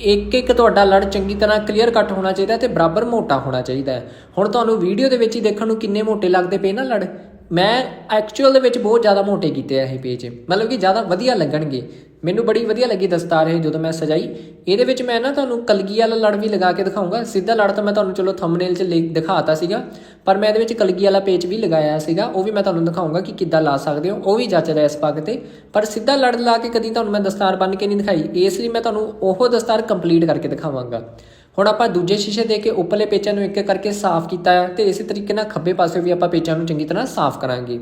ਇੱਕ ਇੱਕ ਤੁਹਾਡਾ ਲੜ ਚੰਗੀ ਤਰ੍ਹਾਂ ਕਲੀਅਰ ਕੱਟ ਹੋਣਾ ਚਾਹੀਦਾ ਤੇ ਬਰਾਬਰ ਮੋਟਾ ਹੋਣਾ ਚਾਹੀਦਾ ਹੈ। ਹੁਣ ਤੁਹਾਨੂੰ ਵੀਡੀਓ ਦੇ ਵਿੱਚ ਹੀ ਦੇਖਣ ਨੂੰ ਕਿੰਨੇ ਮੋਟੇ ਲੱਗਦੇ ਪਏ ਨਾ ਲੜ। ਮੈਂ ਐਕਚੁਅਲ ਦੇ ਵਿੱਚ ਬਹੁਤ ਜ਼ਿਆਦਾ ਮੋਟੇ ਕੀਤੇ ਆ ਇਹ ਪੇਜ ਮਤਲਬ ਕਿ ਜ਼ਿਆਦਾ ਵਧੀਆ ਲੱਗਣਗੇ। ਮੈਨੂੰ ਬੜੀ ਵਧੀਆ ਲੱਗੀ ਦਸਤਾਰ ਇਹ ਜਦੋਂ ਮੈਂ ਸਜਾਈ। ਇਹਦੇ ਵਿੱਚ ਮੈਂ ਨਾ ਤੁਹਾਨੂੰ ਕਲਗੀ ਵਾਲਾ ਲੜ ਵੀ ਲਗਾ ਕੇ ਦਿਖਾਉਂਗਾ। ਸਿੱਧਾ ਲੜ ਤਾਂ ਮੈਂ ਤੁਹਾਨੂੰ ਚਲੋ ਥੰਬਨੇਲ 'ਚ ਲਿਖ- ਦਿਖਾਤਾ ਸੀਗਾ। ਪਰ ਮੈਂ ਇਹਦੇ ਵਿੱਚ ਕਲਗੀ ਵਾਲਾ ਪੇਚ ਵੀ ਲਗਾਇਆ ਸੀਗਾ। ਉਹ ਵੀ ਮੈਂ ਤੁਹਾਨੂੰ ਦਿਖਾਉਂਗਾ ਕਿ ਕਿੱਦਾਂ ਲਾ ਸਕਦੇ ਹੋ। ਉਹ ਵੀ ਜੱਚਦਾ ਇਸ ਪੱਗ ਤੇ। ਪਰ ਸਿੱਧਾ ਲੜ ਲਾ ਕੇ ਕਦੀ ਤੁਹਾਨੂੰ ਮੈਂ ਦਸਤਾਰ ਬੰਨ ਕੇ ਨਹੀਂ ਦਿਖਾਈ। ਇਸ ਲਈ ਮੈਂ ਤੁਹਾਨੂੰ ਉਹ ਦਸਤਾਰ ਕੰਪਲੀਟ ਕਰਕੇ ਦਿਖਾਵਾਂਗਾ। ਹੁਣ ਆਪਾਂ ਦੂਜੇ ਸ਼ੀਸ਼ੇ ਦੇ ਕੇ ਉੱਪਰਲੇ ਪੇਚਾਂ ਨੂੰ ਇੱਕ ਇੱਕ ਕਰਕੇ ਸਾਫ਼ ਕੀਤਾ ਹੈ ਤੇ ਇਸੇ ਤਰੀਕੇ ਨਾਲ ਖੱਬੇ ਪਾਸੇ ਵੀ ਆਪਾਂ ਪੇਚਾਂ ਨੂੰ ਚੰਗੀ ਤਰ੍ਹਾਂ ਸਾਫ਼ ਕਰਾਂਗੇ।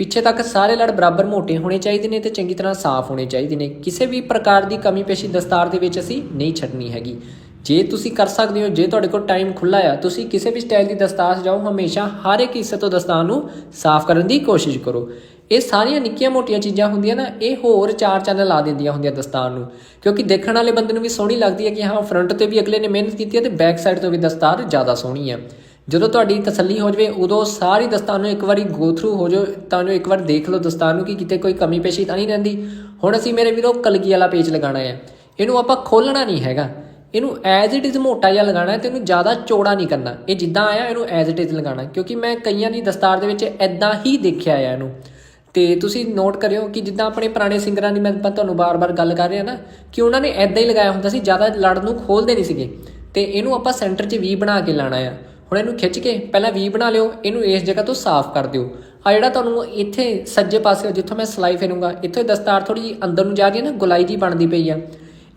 ਪਿੱਛੇ ਤੱਕ ਸਾਰੇ ਲੜ ਬਰਾਬਰ ਮੋਟੇ ਹੋਣੇ ਚਾਹੀਦੇ ਨੇ ਤੇ ਚੰਗੀ ਤਰ੍ਹਾਂ ਸਾਫ਼ ਹੋਣੇ ਚਾਹੀਦੇ ਨੇ। ਕਿਸੇ ਵੀ ਪ੍ਰਕਾਰ ਦੀ ਕਮੀ ਪੇਸ਼ੀ ਦਸਤਾਰ ਦੇ ਵਿੱਚ ਅਸੀਂ ਨਹੀਂ ਛੱਡਣੀ ਹੈਗੀ। ਜੇ ਤੁਸੀਂ ਕਰ ਸਕਦੇ ਹੋ, ਜੇ ਤੁਹਾਡੇ ਕੋਲ ਟਾਈਮ ਖੁੱਲਾ ਆ, ਤੁਸੀਂ ਕਿਸੇ ਵੀ ਸਟਾਈਲ ਦੀ ਦਸਤਾਰ ਸਜਾਓ, ਹਮੇਸ਼ਾ ਹਰ ਇੱਕ ਹਿੱਸੇ ਤੋਂ ਦਸਤਾਰ ਨੂੰ ਸਾਫ਼ ਕਰਨ ਦੀ ਕੋਸ਼ਿਸ਼ ਕਰੋ। ਇਹ ਸਾਰੀਆਂ ਨਿੱਕੀਆਂ ਮੋਟੀਆਂ ਚੀਜ਼ਾਂ ਹੁੰਦੀਆਂ ਨਾ, ਇਹ ਹੋਰ ਚਾਰ ਚੰਨ ਲਾ ਦਿੰਦੀਆਂ ਹੁੰਦੀਆਂ ਦਸਤਾਰ ਨੂੰ। ਕਿਉਂਕਿ ਦੇਖਣ ਵਾਲੇ ਬੰਦੇ ਨੂੰ ਵੀ ਸੋਹਣੀ ਲੱਗਦੀ ਹੈ ਕਿ ਹਾਂ ਫਰੰਟ ਤੇ ਵੀ ਅਗਲੇ ਨੇ ਮਿਹਨਤ ਕੀਤੀ ਹੈ ਤੇ ਬੈਕ ਸਾਈਡ ਤੋਂ ਵੀ ਦਸਤਾਰ ਜ਼ਿਆਦਾ ਸੋਹਣੀ ਹੈ। ਜਦੋਂ ਤੁਹਾਡੀ ਤਸੱਲੀ ਹੋ ਜਾਵੇ, ਉਦੋਂ ਸਾਰੀ ਦਸਤਾਰ ਨੂੰ ਇੱਕ ਵਾਰੀ ਗੋ ਥਰੂ ਹੋ ਜਾਓ, ਤਾਂ ਜੋ ਇੱਕ ਵਾਰ ਦੇਖ ਲਓ ਦਸਤਾਰ ਨੂੰ ਕਿ ਕਿਤੇ ਕੋਈ ਕਮੀ ਪੇਸ਼ੀ ਤਾਂ ਨਹੀਂ ਰਹਿੰਦੀ। ਹੁਣ ਅਸੀਂ ਮੇਰੇ ਵੀਰੋ ਕਲਗੀ ਵਾਲਾ ਪੇਜ ਲਗਾਉਣਾ ਹੈ। ਇਹਨੂੰ ਆਪਾਂ ਖੋਲਣਾ ਨਹੀਂ ਹੈਗਾ। ਇਹਨੂੰ ਐਜ਼ ਇਟ ਇਜ਼ ਮੋਟਾ ਜਿਹਾ ਲਗਾਉਣਾ ਹੈ ਤੇ ਇਹਨੂੰ ਜ਼ਿਆਦਾ ਚੌੜਾ ਨਹੀਂ ਕਰਨਾ। ਇਹ ਜਿੱਦਾਂ ਆਇਆ, ਇਹਨੂੰ ਐਜ਼ ਇਟ ਇਜ਼ ਲਗਾਉਣਾ। ਕਿਉਂਕਿ ਮੈਂ ਕਈਆਂ ਦੀ ਦਸਤਾਰ ਦੇ ਵਿੱਚ ਐਦਾਂ ਹੀ ਦੇਖਿਆ ਆ ਇਹਨੂੰ। ਤੇ ਤੁਸੀਂ ਨੋਟ ਕਰਿਓ ਕਿ ਜਿੱਦਾਂ ਆਪਣੇ ਪੁਰਾਣੇ ਸਿੰਗਰਾਂ ਦੀ ਮੈਂ ਪ- ਤੁਹਾਨੂੰ ਬਾਰ-ਬਾਰ ਗੱਲ ਕਰ ਰਿਹਾ ਨਾ, ਕਿ ਉਹਨਾਂ ਨੇ ਐਦਾਂ ਹੀ ਲਗਾਇਆ ਹੁੰਦਾ ਸੀ, ਜ਼ਿਆਦਾ ਲੜ ਨੂੰ ਖੋਲਦੇ ਨਹੀਂ ਸੀਗੇ। ਤੇ ਇਹਨੂੰ ਆਪਾਂ ਸੈਂਟਰ 'ਚ ਵੀ ਬਣਾ ਕੇ ਲਾਣਾ ਆ। ਹੁਣ ਇਹਨੂੰ ਖਿੱਚ ਕੇ ਪਹਿਲਾਂ ਵੀ ਬਣਾ ਲਿਓ, ਇਹਨੂੰ ਇਸ ਜਗ੍ਹਾ ਤੋਂ ਸਾਫ਼ ਕਰ ਦਿਓ। ਆ ਜਿਹੜਾ ਤੁਹਾਨੂੰ ਇੱਥੇ ਸੱਜੇ ਪਾਸੇ, ਜਿੱਥੋਂ ਮੈਂ ਸਲਾਈ ਫੇਰੂੰਗਾ, ਇੱਥੋਂ ਦਸਤਾਰ ਥੋੜੀ ਜਿਹੀ ਅੰਦਰ ਨੂੰ ਜਾ ਰਹੀ ਹੈ ਨਾ, ਗੁਲਾਈ ਜੀ ਬਣਦੀ ਪਈ ਆ।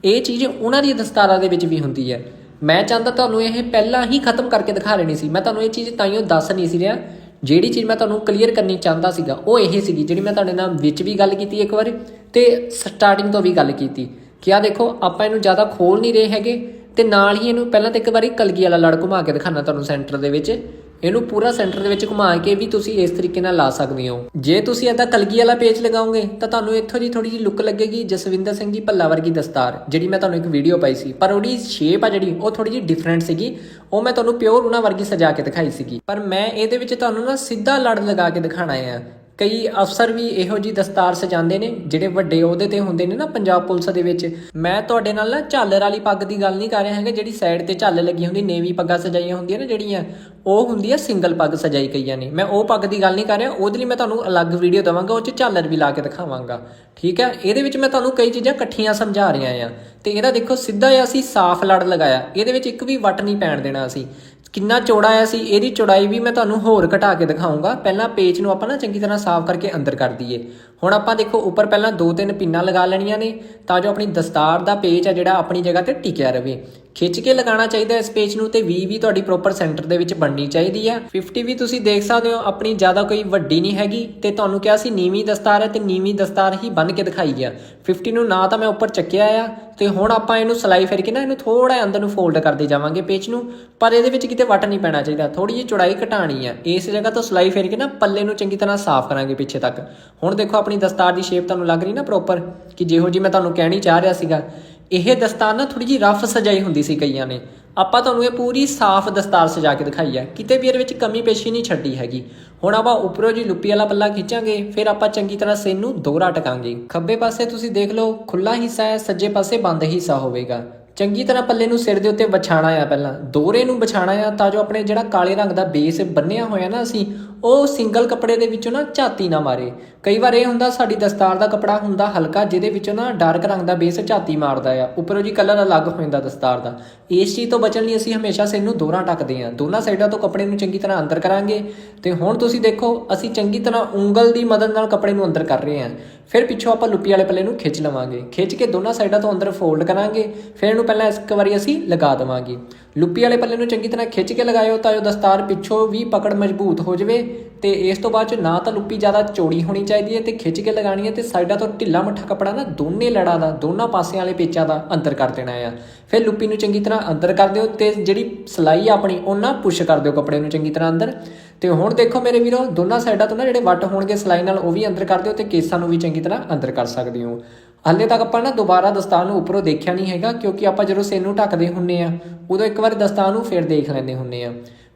ਇਹ ਚੀਜ਼ ਉਹਨਾਂ ਦੀ ਦਸਤਾਰਾਂ ਦੇ ਵਿੱਚ ਵੀ ਹੁੰਦੀ ਹੈ। ਮੈਂ ਚਾਹੁੰਦਾ ਤੁਹਾਨੂੰ ਇਹ ਪਹਿਲਾਂ ਹੀ ਖਤਮ ਕਰਕੇ ਦਿਖਾ ਲੈਣੀ ਸੀ। ਮੈਂ ਤੁਹਾਨੂੰ ਇਹ ਚੀਜ਼ ਤਾਈਓ ਦੱਸ ਨਹੀਂ ਸੀ ਰਿਹਾ। ਜਿਹੜੀ ਚੀਜ਼ ਮੈਂ ਤੁਹਾਨੂੰ ਕਲੀਅਰ ਕਰਨੀ ਚਾਹੁੰਦਾ ਸੀਗਾ, ਉਹ ਇਹ ਸੀਗੀ, ਜਿਹੜੀ ਮੈਂ ਤੁਹਾਡੇ ਨਾਲ ਵਿੱਚ ਵੀ ਗੱਲ ਕੀਤੀ ਇੱਕ ਵਾਰ ਤੇ ਸਟਾਰਟਿੰਗ ਤੋਂ ਵੀ ਗੱਲ ਕੀਤੀ ਕਿ ਆ ਦੇਖੋ, ਆਪਾਂ ਇਹਨੂੰ ਜ਼ਿਆਦਾ ਖੋਲ ਨਹੀਂ ਰਹੇ ਹੈਗੇ। ਤੇ ਨਾਲ ਹੀ ਇਹਨੂੰ ਪਹਿਲਾਂ ਤਾਂ ਇੱਕ ਵਾਰੀ ਕਲਗੀ ਵਾਲਾ ਲੜ ਘੁਮਾ ਕੇ ਦਿਖਾਣਾ ਤੁਹਾਨੂੰ ਸੈਂਟਰ ਦੇ ਵਿੱਚ। ਇਹਨੂੰ ਪੂਰਾ ਸੈਂਟਰ ਦੇ ਵਿੱਚ ਘੁਮਾ ਕੇ ਵੀ ਤੁਸੀਂ ਇਸ ਤਰੀਕੇ ਨਾਲ ਲਾ ਸਕਦੇ ਹੋ। ਜੇ ਤੁਸੀਂ ਏਦਾਂ ਕਲਗੀ ਵਾਲਾ ਪੇਜ ਲਗਾਓਗੇ, ਤਾਂ ਤੁਹਾਨੂੰ ਇੱਥੋਂ ਦੀ ਥੋੜੀ ਜਿਹੀ ਲੁੱਕ ਲੱਗੇਗੀ ਜਸਵਿੰਦਰ ਸਿੰਘ ਜੀ ਭੱਲਾ ਵਰਗੀ ਦਸਤਾਰ, ਜਿਹੜੀ ਮੈਂ ਤੁਹਾਨੂੰ ਇੱਕ ਵੀਡੀਓ ਪਾਈ ਸੀ। ਪਰ ਉਹਦੀ ਸ਼ੇਪ ਆ ਜਿਹੜੀ, ਉਹ ਥੋੜੀ ਜਿਹੀ ਡਿਫਰੈਂਟ ਸੀਗੀ। ਉਹ ਮੈਂ ਤੁਹਾਨੂੰ ਪਿਓਰ ਉਹਨਾਂ ਵਰਗੀ ਸਜਾ ਕੇ ਦਿਖਾਈ ਸੀਗੀ। ਪਰ ਮੈਂ ਇਹਦੇ ਵਿੱਚ ਤੁਹਾਨੂੰ ਨਾ ਸਿੱਧਾ ਲੜ ਲਗਾ ਕੇ ਦਿਖਾਣਾ ਆ। ਕਈ ਅਫਸਰ ਵੀ ਇਹੋ ਜੀ ਦਸਤਾਰ ਸਜਾਉਂਦੇ ਨੇ, ਜਿਹੜੇ ਵੱਡੇ ਅਹੁਦੇ ਤੇ ਹੁੰਦੇ ਨੇ ਨਾ ਪੰਜਾਬ ਪੁਲਿਸ ਦੇ ਵਿੱਚ। ਮੈਂ ਤੁਹਾਡੇ ਨਾਲ ਨਾ ਝਾਲਰ ਵਾਲੀ ਪੱਗ ਦੀ ਗੱਲ ਨਹੀਂ ਕਰ ਰਿਹਾ ਹੈਗਾ, ਜਿਹੜੀ ਸਾਈਡ ਤੇ ਝੱਲ ਲੱਗੀ ਹੁੰਦੀ, ਨੇਵੀ ਪੱਗਾਂ ਸਜਾਈਆਂ ਹੁੰਦੀਆਂ ਨੇ ਜਿਹੜੀਆਂ, ਉਹ ਹੁੰਦੀ ਆ ਸਿੰਗਲ ਪੱਗ ਸਜਾਈ ਕਈਆਂ ਨੇ। ਮੈਂ ਉਹ ਪੱਗ ਦੀ ਗੱਲ ਨਹੀਂ ਕਰ ਰਿਹਾ, ਉਹਦੇ ਲਈ ਮੈਂ ਤੁਹਾਨੂੰ ਅਲੱਗ ਵੀਡੀਓ ਦਵਾਂਗਾ, ਉਹ ਚ ਝਾਲਰ ਵੀ ਲਾ ਕੇ ਦਿਖਾਵਾਂਗਾ। ਠੀਕ ਹੈ ਇਹਦੇ ਵਿੱਚ ਮੈਂ ਤੁਹਾਨੂੰ ਕਈ ਚੀਜ਼ਾਂ ਇਕੱਠੀਆਂ ਸਮਝਾ ਰਿਹਾ ਆ। ਤੇ ਇਹਦਾ ਦੇਖੋ, ਸਿੱਧਾ ਜਿਹਾ ਅਸੀਂ ਸਾਫ਼ ਲੜ ਲਗਾਇਆ। ਇਹਦੇ ਵਿੱਚ ਇੱਕ ਵੀ ਵੱਟ ਨਹੀਂ ਪੈਣ ਦੇਣਾ ਅਸੀਂ। ਕਿੰਨਾ ਚੌੜਾ ਆਇਆ ਸੀ, ਇਹਦੀ ਚੌੜਾਈ ਵੀ ਮੈਂ ਤੁਹਾਨੂੰ ਹੋਰ ਘਟਾ ਕੇ ਦਿਖਾਉਂਗਾ। ਪਹਿਲਾਂ ਪੇਚ ਨੂੰ ਆਪਾਂ ਨਾ ਚੰਗੀ ਤਰ੍ਹਾਂ ਸਾਫ਼ ਕਰਕੇ ਅੰਦਰ ਕਰ ਦਈਏ। ਹੁਣ ਆਪਾਂ ਦੇਖੋ, ਉੱਪਰ ਪਹਿਲਾਂ ਦੋ ਤਿੰਨ ਪਿੰਨਾਂ ਲਗਾ ਲੈਣੀਆਂ ਨੇ, ਤਾਂ ਜੋ ਆਪਣੀ ਦਸਤਾਰ ਦਾ ਪੇਚ ਆ ਜਿਹੜਾ ਆਪਣੀ ਜਗ੍ਹਾ ਤੇ ਟਿਕਿਆ ਰਵੇ। ਖਿੱਚ ਕੇ ਲਗਾਉਣਾ ਚਾਹੀਦਾ ਇਸ ਪੇਜ ਨੂੰ ਤੇ 20 ਵੀ ਤੁਹਾਡੀ ਪ੍ਰੋਪਰ ਸੈਂਟਰ ਦੇ ਵਿੱਚ ਬਣਨੀ ਚਾਹੀਦੀ ਹੈ 50 ਵੀ ਤੁਸੀਂ ਦੇਖ ਸਕਦੇ ਹੋ, ਆਪਣੀ ਜ਼ਿਆਦਾ ਕੋਈ ਵੱਡੀ ਨਹੀਂ ਹੈਗੀ ਤੇ ਤੁਹਾਨੂੰ ਕਿਹਾ ਸੀ ਨੀਵੀਂ ਦਸਤਾਰ ਹੈ ਤੇ ਨੀਵੀਂ ਦਸਤਾਰ ਹੀ ਬੰਨ ਕੇ ਦਿਖਾਈ ਆ। 50 ਨੂੰ ਨਾ ਤਾਂ ਮੈਂ ਉੱਪਰ ਚੱਕਿਆ ਆ ਤੇ ਹੁਣ ਆਪਾਂ ਇਹਨੂੰ ਸਲਾਈ ਫਿਰ ਕੇ ਨਾ ਇਹਨੂੰ ਥੋੜਾ ਅੰਦਰ ਨੂੰ ਫੋਲਡ ਕਰਦੇ ਜਾਵਾਂਗੇ ਪੇਜ ਨੂੰ, ਪਰ ਇਹਦੇ ਵਿੱਚ ਕਿਤੇ ਵੱਟ ਨਹੀਂ ਪੈਣਾ ਚਾਹੀਦਾ ਥੋੜੀ ਜਿਹੀ ਚੌੜਾਈ ਘਟਾਣੀ ਆ। ਇਸ ਜਗ੍ਹਾ ਤੋਂ ਸਲਾਈ ਫਿਰ ਕੇ ਨਾ ਪੱਲੇ ਨੂੰ ਚੰਗੀ ਤਰ੍ਹਾਂ ਸਾਫ਼ ਕਰਾਂਗੇ ਪਿੱਛੇ ਤੱਕ। ਹੁਣ ਦੇਖੋ ਆਪਣੀ ਦਸਤਾਰ ਦੀ ਸ਼ੇਪ ਤੁਹਾਨੂੰ ਲੱਗ ਰਹੀ ਨਾ ਪ੍ਰੋਪਰ ਕਿ ਜਿਹੋ ਜੀ ਮੈਂ ਤੁਹਾਨੂੰ ਕਹਿਣੀ ਚਾਹ ਰਿਹਾ ਸੀਗਾ। ਇਹ ਦਸਤਾਰ ਨਾ ਥੋੜੀ ਜਿਹੀ ਰਫ ਸਜਾਈ ਹੁੰਦੀ ਸੀ ਕਈਆਂ ਨੇ। ਆਪਾਂ ਤੁਹਾਨੂੰ ਇਹ ਪੂਰੀ ਸਾਫ਼ ਦਸਤਾਰ ਸਜਾ ਕੇ ਦਿਖਾਈ ਹੈ। ਕਿਤੇ ਵੀ ਇਹਦੇ ਵਿੱਚ ਕਮੀ ਪੇਸ਼ੀ ਨਹੀਂ ਛੱਡੀ ਹੈਗੀ। ਹੁਣ ਆਪਾਂ ਉੱਪਰੋਂ ਜੀ ਲੁੱਪੀ ਵਾਲਾ ਪੱਲਾ ਖਿੱਚਾਂਗੇ, ਫਿਰ ਆਪਾਂ ਚੰਗੀ ਤਰ੍ਹਾਂ ਸਿਰ ਨੂੰ ਦੋਹਰਾ ਟਕਾਂਗੇ। ਖੱਬੇ ਪਾਸੇ ਤੁਸੀਂ ਦੇਖ ਲਓ ਖੁੱਲਾ ਹਿੱਸਾ ਹੈ, ਸੱਜੇ ਪਾਸੇ ਬੰਦ ਹਿੱਸਾ ਹੋਵੇਗਾ। ਚੰਗੀ ਤਰ੍ਹਾਂ ਪੱਲੇ ਨੂੰ ਸਿਰ ਦੇ ਉੱਤੇ ਵਿਛਾਣਾ ਆ ਪਹਿਲਾਂ। ਦੋਹਰੇ ਨੂੰ ਵਿਛਾਣਾ ਆ ਤਾਂ ਜੋ ਆਪਣੇ ਜਿਹੜਾ ਕਾਲੇ ਰੰਗ ਦਾ ਬੇਸ ਬੰਨਿਆ ਹੋਇਆ ਨਾ ਅਸੀਂ ਉਹ ਸਿੰਗਲ ਕੱਪੜੇ ਦੇ ਵਿੱਚੋਂ ਨਾ ਝਾਤੀ ਨਾ ਮਾਰੇ। ਕਈ ਵਾਰ ਇਹ ਹੁੰਦਾ ਸਾਡੀ ਦਸਤਾਰ ਦਾ ਕੱਪੜਾ ਹੁੰਦਾ ਹਲਕਾ, ਜਿਹਦੇ ਵਿੱਚੋਂ ਨਾ ਡਾਰਕ ਰੰਗ ਦਾ ਬੇਸ ਝਾਤੀ ਮਾਰਦਾ ਆ। ਉੱਪਰੋਂ ਜੀ ਕਲਰ ਅਲੱਗ ਹੋ ਜਾਂਦਾ ਦਸਤਾਰ ਦਾ। ਇਸ ਚੀਜ਼ ਤੋਂ ਬਚਣ ਲਈ ਅਸੀਂ ਹਮੇਸ਼ਾ ਸਿਰ ਨੂੰ ਦੋਹਰਾ ਟੱਕਦੇ ਹਾਂ। ਦੋਨਾਂ ਸਾਈਡਾਂ ਤੋਂ ਕੱਪੜੇ ਨੂੰ ਚੰਗੀ ਤਰ੍ਹਾਂ ਅੰਦਰ ਕਰਾਂਗੇ। ਤੇ ਹੁਣ ਤੁਸੀਂ ਦੇਖੋ, ਅਸੀਂ ਚੰਗੀ ਤਰ੍ਹਾਂ ਉਂਗਲ ਦੀ ਮਦਦ ਨਾਲ ਕੱਪੜੇ ਨੂੰ ਅੰਦਰ ਕਰ ਰਹੇ ਹਾਂ। ਫਿਰ ਪਿੱਛੋਂ ਆਪਾਂ ਲੁੱਪੀ ਵਾਲੇ ਪੱਲੇ ਨੂੰ ਖਿੱਚ ਲਵਾਂਗੇ। ਖਿੱਚ ਕੇ ਦੋਨਾਂ ਸਾਈਡਾਂ ਤੋਂ ਅੰਦਰ ਫੋਲਡ ਕਰਾਂਗੇ। ਫਿਰ ਇਹਨੂੰ ਪਹਿਲਾਂ ਇੱਕ ਵਾਰੀ ਅਸੀਂ ਲਗਾ ਦੇਵਾਂਗੇ। ਲੁੱਪੀ ਵਾਲੇ ਪੱਲੇ ਨੂੰ ਚੰਗੀ ਤਰ੍ਹਾਂ ਖਿੱਚ ਕੇ ਲਗਾਇਓ ਤਾਂ ਜੋ ਦਸਤਾਰ ਪਿੱਛੋਂ ਵੀ ਪਕੜ ਮਜ਼ਬੂਤ ਹੋ ਜਾਵੇ ਤੇ ਇਸ ਤੋਂ ਬਾਅਦ ਚ ਨਾ ਤਾਂ ਲੁੱਪੀ ਜ਼ਿਆਦਾ ਚੌੜੀ ਹੋਣੀ ਚਾਹੀਦੀ ਹੈ ਤੇ ਖਿੱਚ ਕੇ ਲਗਾਣੀ ਹੈ ਤੇ ਸਾਈਡਾਂ ਤੋਂ ਢਿੱਲਾ ਮੱਠਾ ਕੱਪੜਾ ਨਾ ਦੋਨੇ ਲੜਾਂ ਦਾ, ਦੋਨਾਂ ਪਾਸਿਆਂ ਵਾਲੇ ਪੇਚਾਂ ਦਾ ਅੰਦਰ ਕਰ ਦੇਣਾ ਆ। ਫਿਰ ਲੁੱਪੀ ਨੂੰ ਚੰਗੀ ਤਰ੍ਹਾਂ ਅੰਦਰ ਕਰ ਦਿਓ ਤੇ ਜਿਹੜੀ ਸਲਾਈ ਆ ਆਪਣੀ, ਉਹਨਾਂ ਪੁਸ਼ ਕਰ ਦਿਓ ਕੱਪੜੇ ਨੂੰ ਚੰਗੀ ਤਰ੍ਹਾਂ ਅੰਦਰ। ਤੇ ਹੁਣ ਦੇਖੋ ਮੇਰੇ ਵੀਰੋ, ਦੋਨਾਂ ਸਾਈਡਾਂ ਤੋਂ ਨਾ ਜਿਹੜੇ ਵੱਟ ਹੋਣਗੇ ਸਲਾਈ ਨਾਲ, ਉਹ ਵੀ ਅੰਦਰ ਕਰ ਦਿਓ ਤੇ ਕੇਸਾਂ ਨੂੰ ਵੀ ਚੰਗੀ ਤਰ੍ਹਾਂ ਅੰਦਰ ਕਰ ਸਕਦੇ ਹੋ। ਹਾਲੇ ਤੱਕ ਆਪਾਂ ਨਾ ਦੁਬਾਰਾ ਦਸਤਾਰ ਨੂੰ ਉੱਪਰੋਂ ਦੇਖਿਆ ਨਹੀਂ ਹੈਗਾ, ਕਿਉਂਕਿ ਆਪਾਂ ਜਦੋਂ ਸਿਰ ਨੂੰ ਢੱਕਦੇ ਹੁੰਨੇ ਆ, ਉਦੋਂ ਇੱਕ ਵਾਰ ਦਸਤਾਰ ਨੂੰ ਫਿਰ ਦੇਖ ਲੈਂਦੇ ਹੁੰਨੇ ਆ।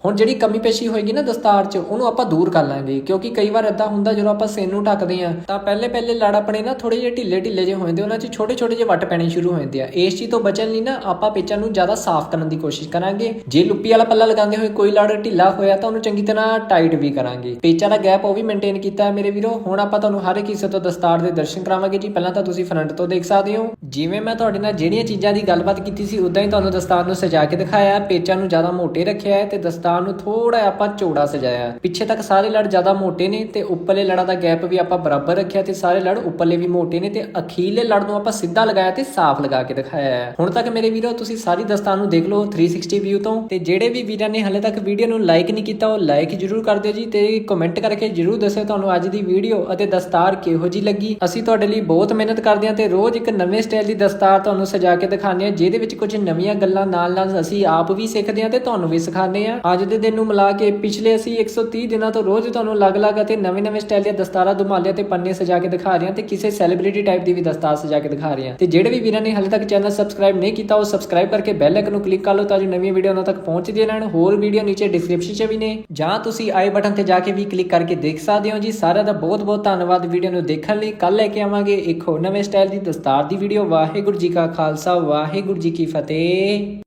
ਹੁਣ ਜਿਹੜੀ ਕਮੀ ਪੇਸ਼ੀ ਹੋਏਗੀ ਨਾ ਦਸਤਾਰ 'ਚ, ਉਹਨੂੰ ਆਪਾਂ ਦੂਰ ਕਰ ਲਾਂਗੇ। ਕਿਉਂਕਿ ਕਈ ਵਾਰ ਇਦਾਂ ਹੁੰਦਾ ਜਦੋਂ ਆਪਾਂ ਸਿਰ ਨੂੰ ਢੱਕਦੇ ਆ ਤਾਂ ਪਹਿਲੇ ਪਹਿਲੇ ਲੜ ਆਪਣੇ ਨਾ ਥੋੜੇ ਜਿਹੇ ਢਿੱਲੇ ਢਿੱਲੇ ਜਿਹੇ ਹੋ ਜਾਂਦੇ ਉਹਨਾਂ 'ਚ ਛੋਟੇ ਛੋਟੇ ਜਿਹੇ ਵੱਟ ਪੈਣੇ ਸ਼ੁਰੂ ਹੋ ਜਾਂਦੇ ਆ। ਇਸ ਚੀਜ਼ ਤੋਂ ਬਚਣ ਲਈ ਨਾ ਆਪਾਂ ਪੇਚਾਂ ਨੂੰ ਜ਼ਿਆਦਾ ਸਾਫ਼ ਕਰਨ ਦੀ ਕੋਸ਼ਿਸ਼ ਕਰਾਂਗੇ। ਜੇ ਲੁੱਪੀ ਵਾਲਾ ਪੱਲਾ ਲਗਾਉਂਦੇ ਹੋਏ ਕੋਈ ਲੜ ਢਿੱਲਾ ਹੋਇਆ, ਤਾਂ ਉਹਨੂੰ ਚੰਗੀ ਤਰ੍ਹਾਂ ਟਾਈਟ ਵੀ ਕਰਾਂਗੇ। ਪੇਚਾਂ ਦਾ ਗੈਪ ਉਹ ਵੀ ਮੇਨਟੇਨ ਕੀਤਾ ਹੈ ਮੇਰੇ ਵੀਰੋ। ਹੁਣ ਆਪਾਂ ਤੁਹਾਨੂੰ ਹਰ ਇੱਕ ਹਿੱਸੇ ਤੋਂ ਦਸਤਾਰ ਦੇ ਦਰਸ਼ਨ ਕਰਾਵਾਂਗੇ ਜੀ। ਪਹਿਲਾਂ ਤਾਂ ਤੁਸੀਂ ਫਰੰਟ ਤੋਂ ਦੇਖ ਸਕਦੇ ਹੋ। ਜਿਵੇਂ ਮੈਂ ਤੁਹਾਡੇ ਨਾਲ ਜਿਹੜੀਆਂ ਚੀਜ਼ਾਂ ਦੀ ਗੱਲਬਾਤ ਕੀਤੀ ਸੀ ਉਦਾਂ ਹੀ ਤੁਹਾਨੂੰ ਦਸਤਾਰ ਨੂੰ ਸਜਾ ਕੇ ਦਿਖਾਇਆ। ਪੇਚਾਂ ਨੂੰ ਜ਼ਿਆਦਾ ਮੋਟੇ ਰੱਖਿਆ ਹੈ ਤੇ ਦਸਤਾਰ ਨੂੰ ਥੋੜਾ ਆਪਾਂ ਚੌੜਾ ਸਜਾਇਆ। ਪਿੱਛੇ ਤੱਕ ਸਾਰੇ ਲੜ ਜ਼ਿਆਦਾ ਮੋਟੇ ਨੇ ਤੇ ਉੱਪਰਲੇ ਲੜਾਂ ਦਾ ਗੈਪ ਵੀ ਆਪਾਂ ਬਰਾਬਰ ਰੱਖਿਆ ਤੇ ਸਾਰੇ ਲੜ ਉੱਪਰਲੇ ਵੀ ਮੋਟੇ ਨੇ ਤੇ ਅਖੀਰਲੇ ਲੜ ਨੂੰ ਆਪਾਂ ਸਿੱਧਾ ਲਗਾਇਆ ਤੇ ਸਾਫ਼ ਲਗਾ ਕੇ ਦਿਖਾਇਆ ਹੈ। ਹੁਣ ਤੱਕ ਮੇਰੇ ਵੀਰੋ, ਤੁਸੀਂ ਸਾਰੀ ਦਸਤਾਰ ਨੂੰ ਦੇਖ ਲਓ 360 ਵਿਊ ਤੋਂ ਤੇ ਜਿਹੜੇ ਵੀ ਵੀਰਾਂ ਨੇ ਹਲੇ ਤੱਕ ਵੀਡੀਓ ਨੂੰ ਲਾਈਕ ਨਹੀਂ ਕੀਤਾ, ਉਹ ਲਾਈਕ ਜਰੂਰ ਕਰ ਦਿਓ ਜੀ ਤੇ ਕਮੈਂਟ ਕਰਕੇ ਜਰੂਰ ਦੱਸਿਓ ਤੁਹਾਨੂੰ ਅੱਜ ਦੀ ਵੀਡੀਓ ਅਤੇ ਦਸਤਾਰ ਕਿਹੋ ਜੀ ਲੱਗੀ। ਅਸੀਂ ਤੁਹਾਡੇ ਲਈ ਬਹੁਤ ਮਿਹਨਤ ਕਰਦੇ ਹਾਂ ਤੇ ਰੋਜ਼ ਇੱਕ ਨਵੇਂ ਸਟਾਈਲ ਦੀ ਦਸਤਾਰ ਤੁਹਾਨੂੰ ਸਜਾ ਕੇ ਦਿਖਾਉਂਦੇ ਹਾਂ, ਜਿਹਦੇ ਵਿੱਚ ਕੁਝ ਨਵੀਆਂ ਗੱਲਾਂ ਨਾਲ ਨਾਲ ਅਸੀਂ ਆਪ ਵੀ ਸਿੱਖਦੇ ਹਾਂ ਤੇ ਤੁਹਾਨੂੰ ਵੀ ਸਿਖਾਉਂਦੇ ਹਾਂ। ਅੱਜ ਦੇ ਦਿਨ ਨੂੰ ਮਿਲਾ ਕੇ ਪਿਛਲੇ ਅਸੀਂ 130 ਦਿਨਾਂ ਤੋਂ ਰੋਜ਼ ਤੁਹਾਨੂੰ ਅਲੱਗ-ਅਲੱਗ ਅਤੇ ਨਵੇਂ-ਨਵੇਂ ਸਟਾਈਲ ਦੀਆਂ ਦਸਤਾਰਾਂ, ਦੁਮਾਲੀਆਂ ਤੇ ਪੰਨੇ ਸਜਾ ਕੇ ਦਿਖਾ ਰਹੇ ਹਾਂ ਤੇ ਕਿਸੇ ਸੈਲੀਬ੍ਰਿਟੀ ਟਾਈਪ ਦੀ ਵੀ ਦਸਤਾਰ ਸਜਾ ਕੇ ਦਿਖਾ ਰਹੇ ਹਾਂ। ਤੇ ਜਿਹੜੇ ਵੀ ਵੀਰਾਂ ਨੇ ਹਾਲੇ ਤੱਕ ਚੈਨਲ ਸਬਸਕ੍ਰਾਈਬ ਨਹੀਂ ਕੀਤਾ, ਉਹ ਸਬਸਕ੍ਰਾਈਬ ਕਰਕੇ ਬੈਲ ਆਈਕਨ ਨੂੰ ਕਲਿੱਕ ਕਰ ਲਓ ਤਾਂ ਜੋ ਨਵੀਆਂ ਵੀਡੀਓ ਉਹਨਾਂ ਤੱਕ ਪਹੁੰਚਦੀਆਂ ਰਹਿਣ। ਹੋਰ ਵੀਡੀਓ ਨੀਚੇ ਡਿਸਕ੍ਰਿਪਸ਼ਨ 'ਚ ਵੀ ਨੇ। ਜਾਂ ਤੁਸੀਂ ਆਈ ਬਟਨ ਤੇ ਜਾ ਕੇ ਵੀ ਕਲਿੱਕ ਕਰਕੇ ਦੇਖ ਸਕਦੇ ਹੋ ਜੀ। ਸਾਰਿਆਂ ਦਾ ਬਹੁਤ-ਬਹੁਤ ਧੰਨਵਾਦ ਵੀਡੀਓ ਨੂੰ ਦੇਖਣ ਲਈ। ਕੱਲ ਲੈ ਕੇ ਆਵਾਂਗੇ ਇੱਕ ਹੋਰ ਨਵੇਂ ਸਟਾਈਲ ਦੀ ਦਸਤਾਰ ਦੀ ਵੀਡੀਓ ਵਾਹਿਗੁਰੂ ਜੀ ਕਾ ਖਾਲਸਾ, ਵਾਹਿਗੁਰੂ ਜੀ ਕੀ ਫਤਿਹ।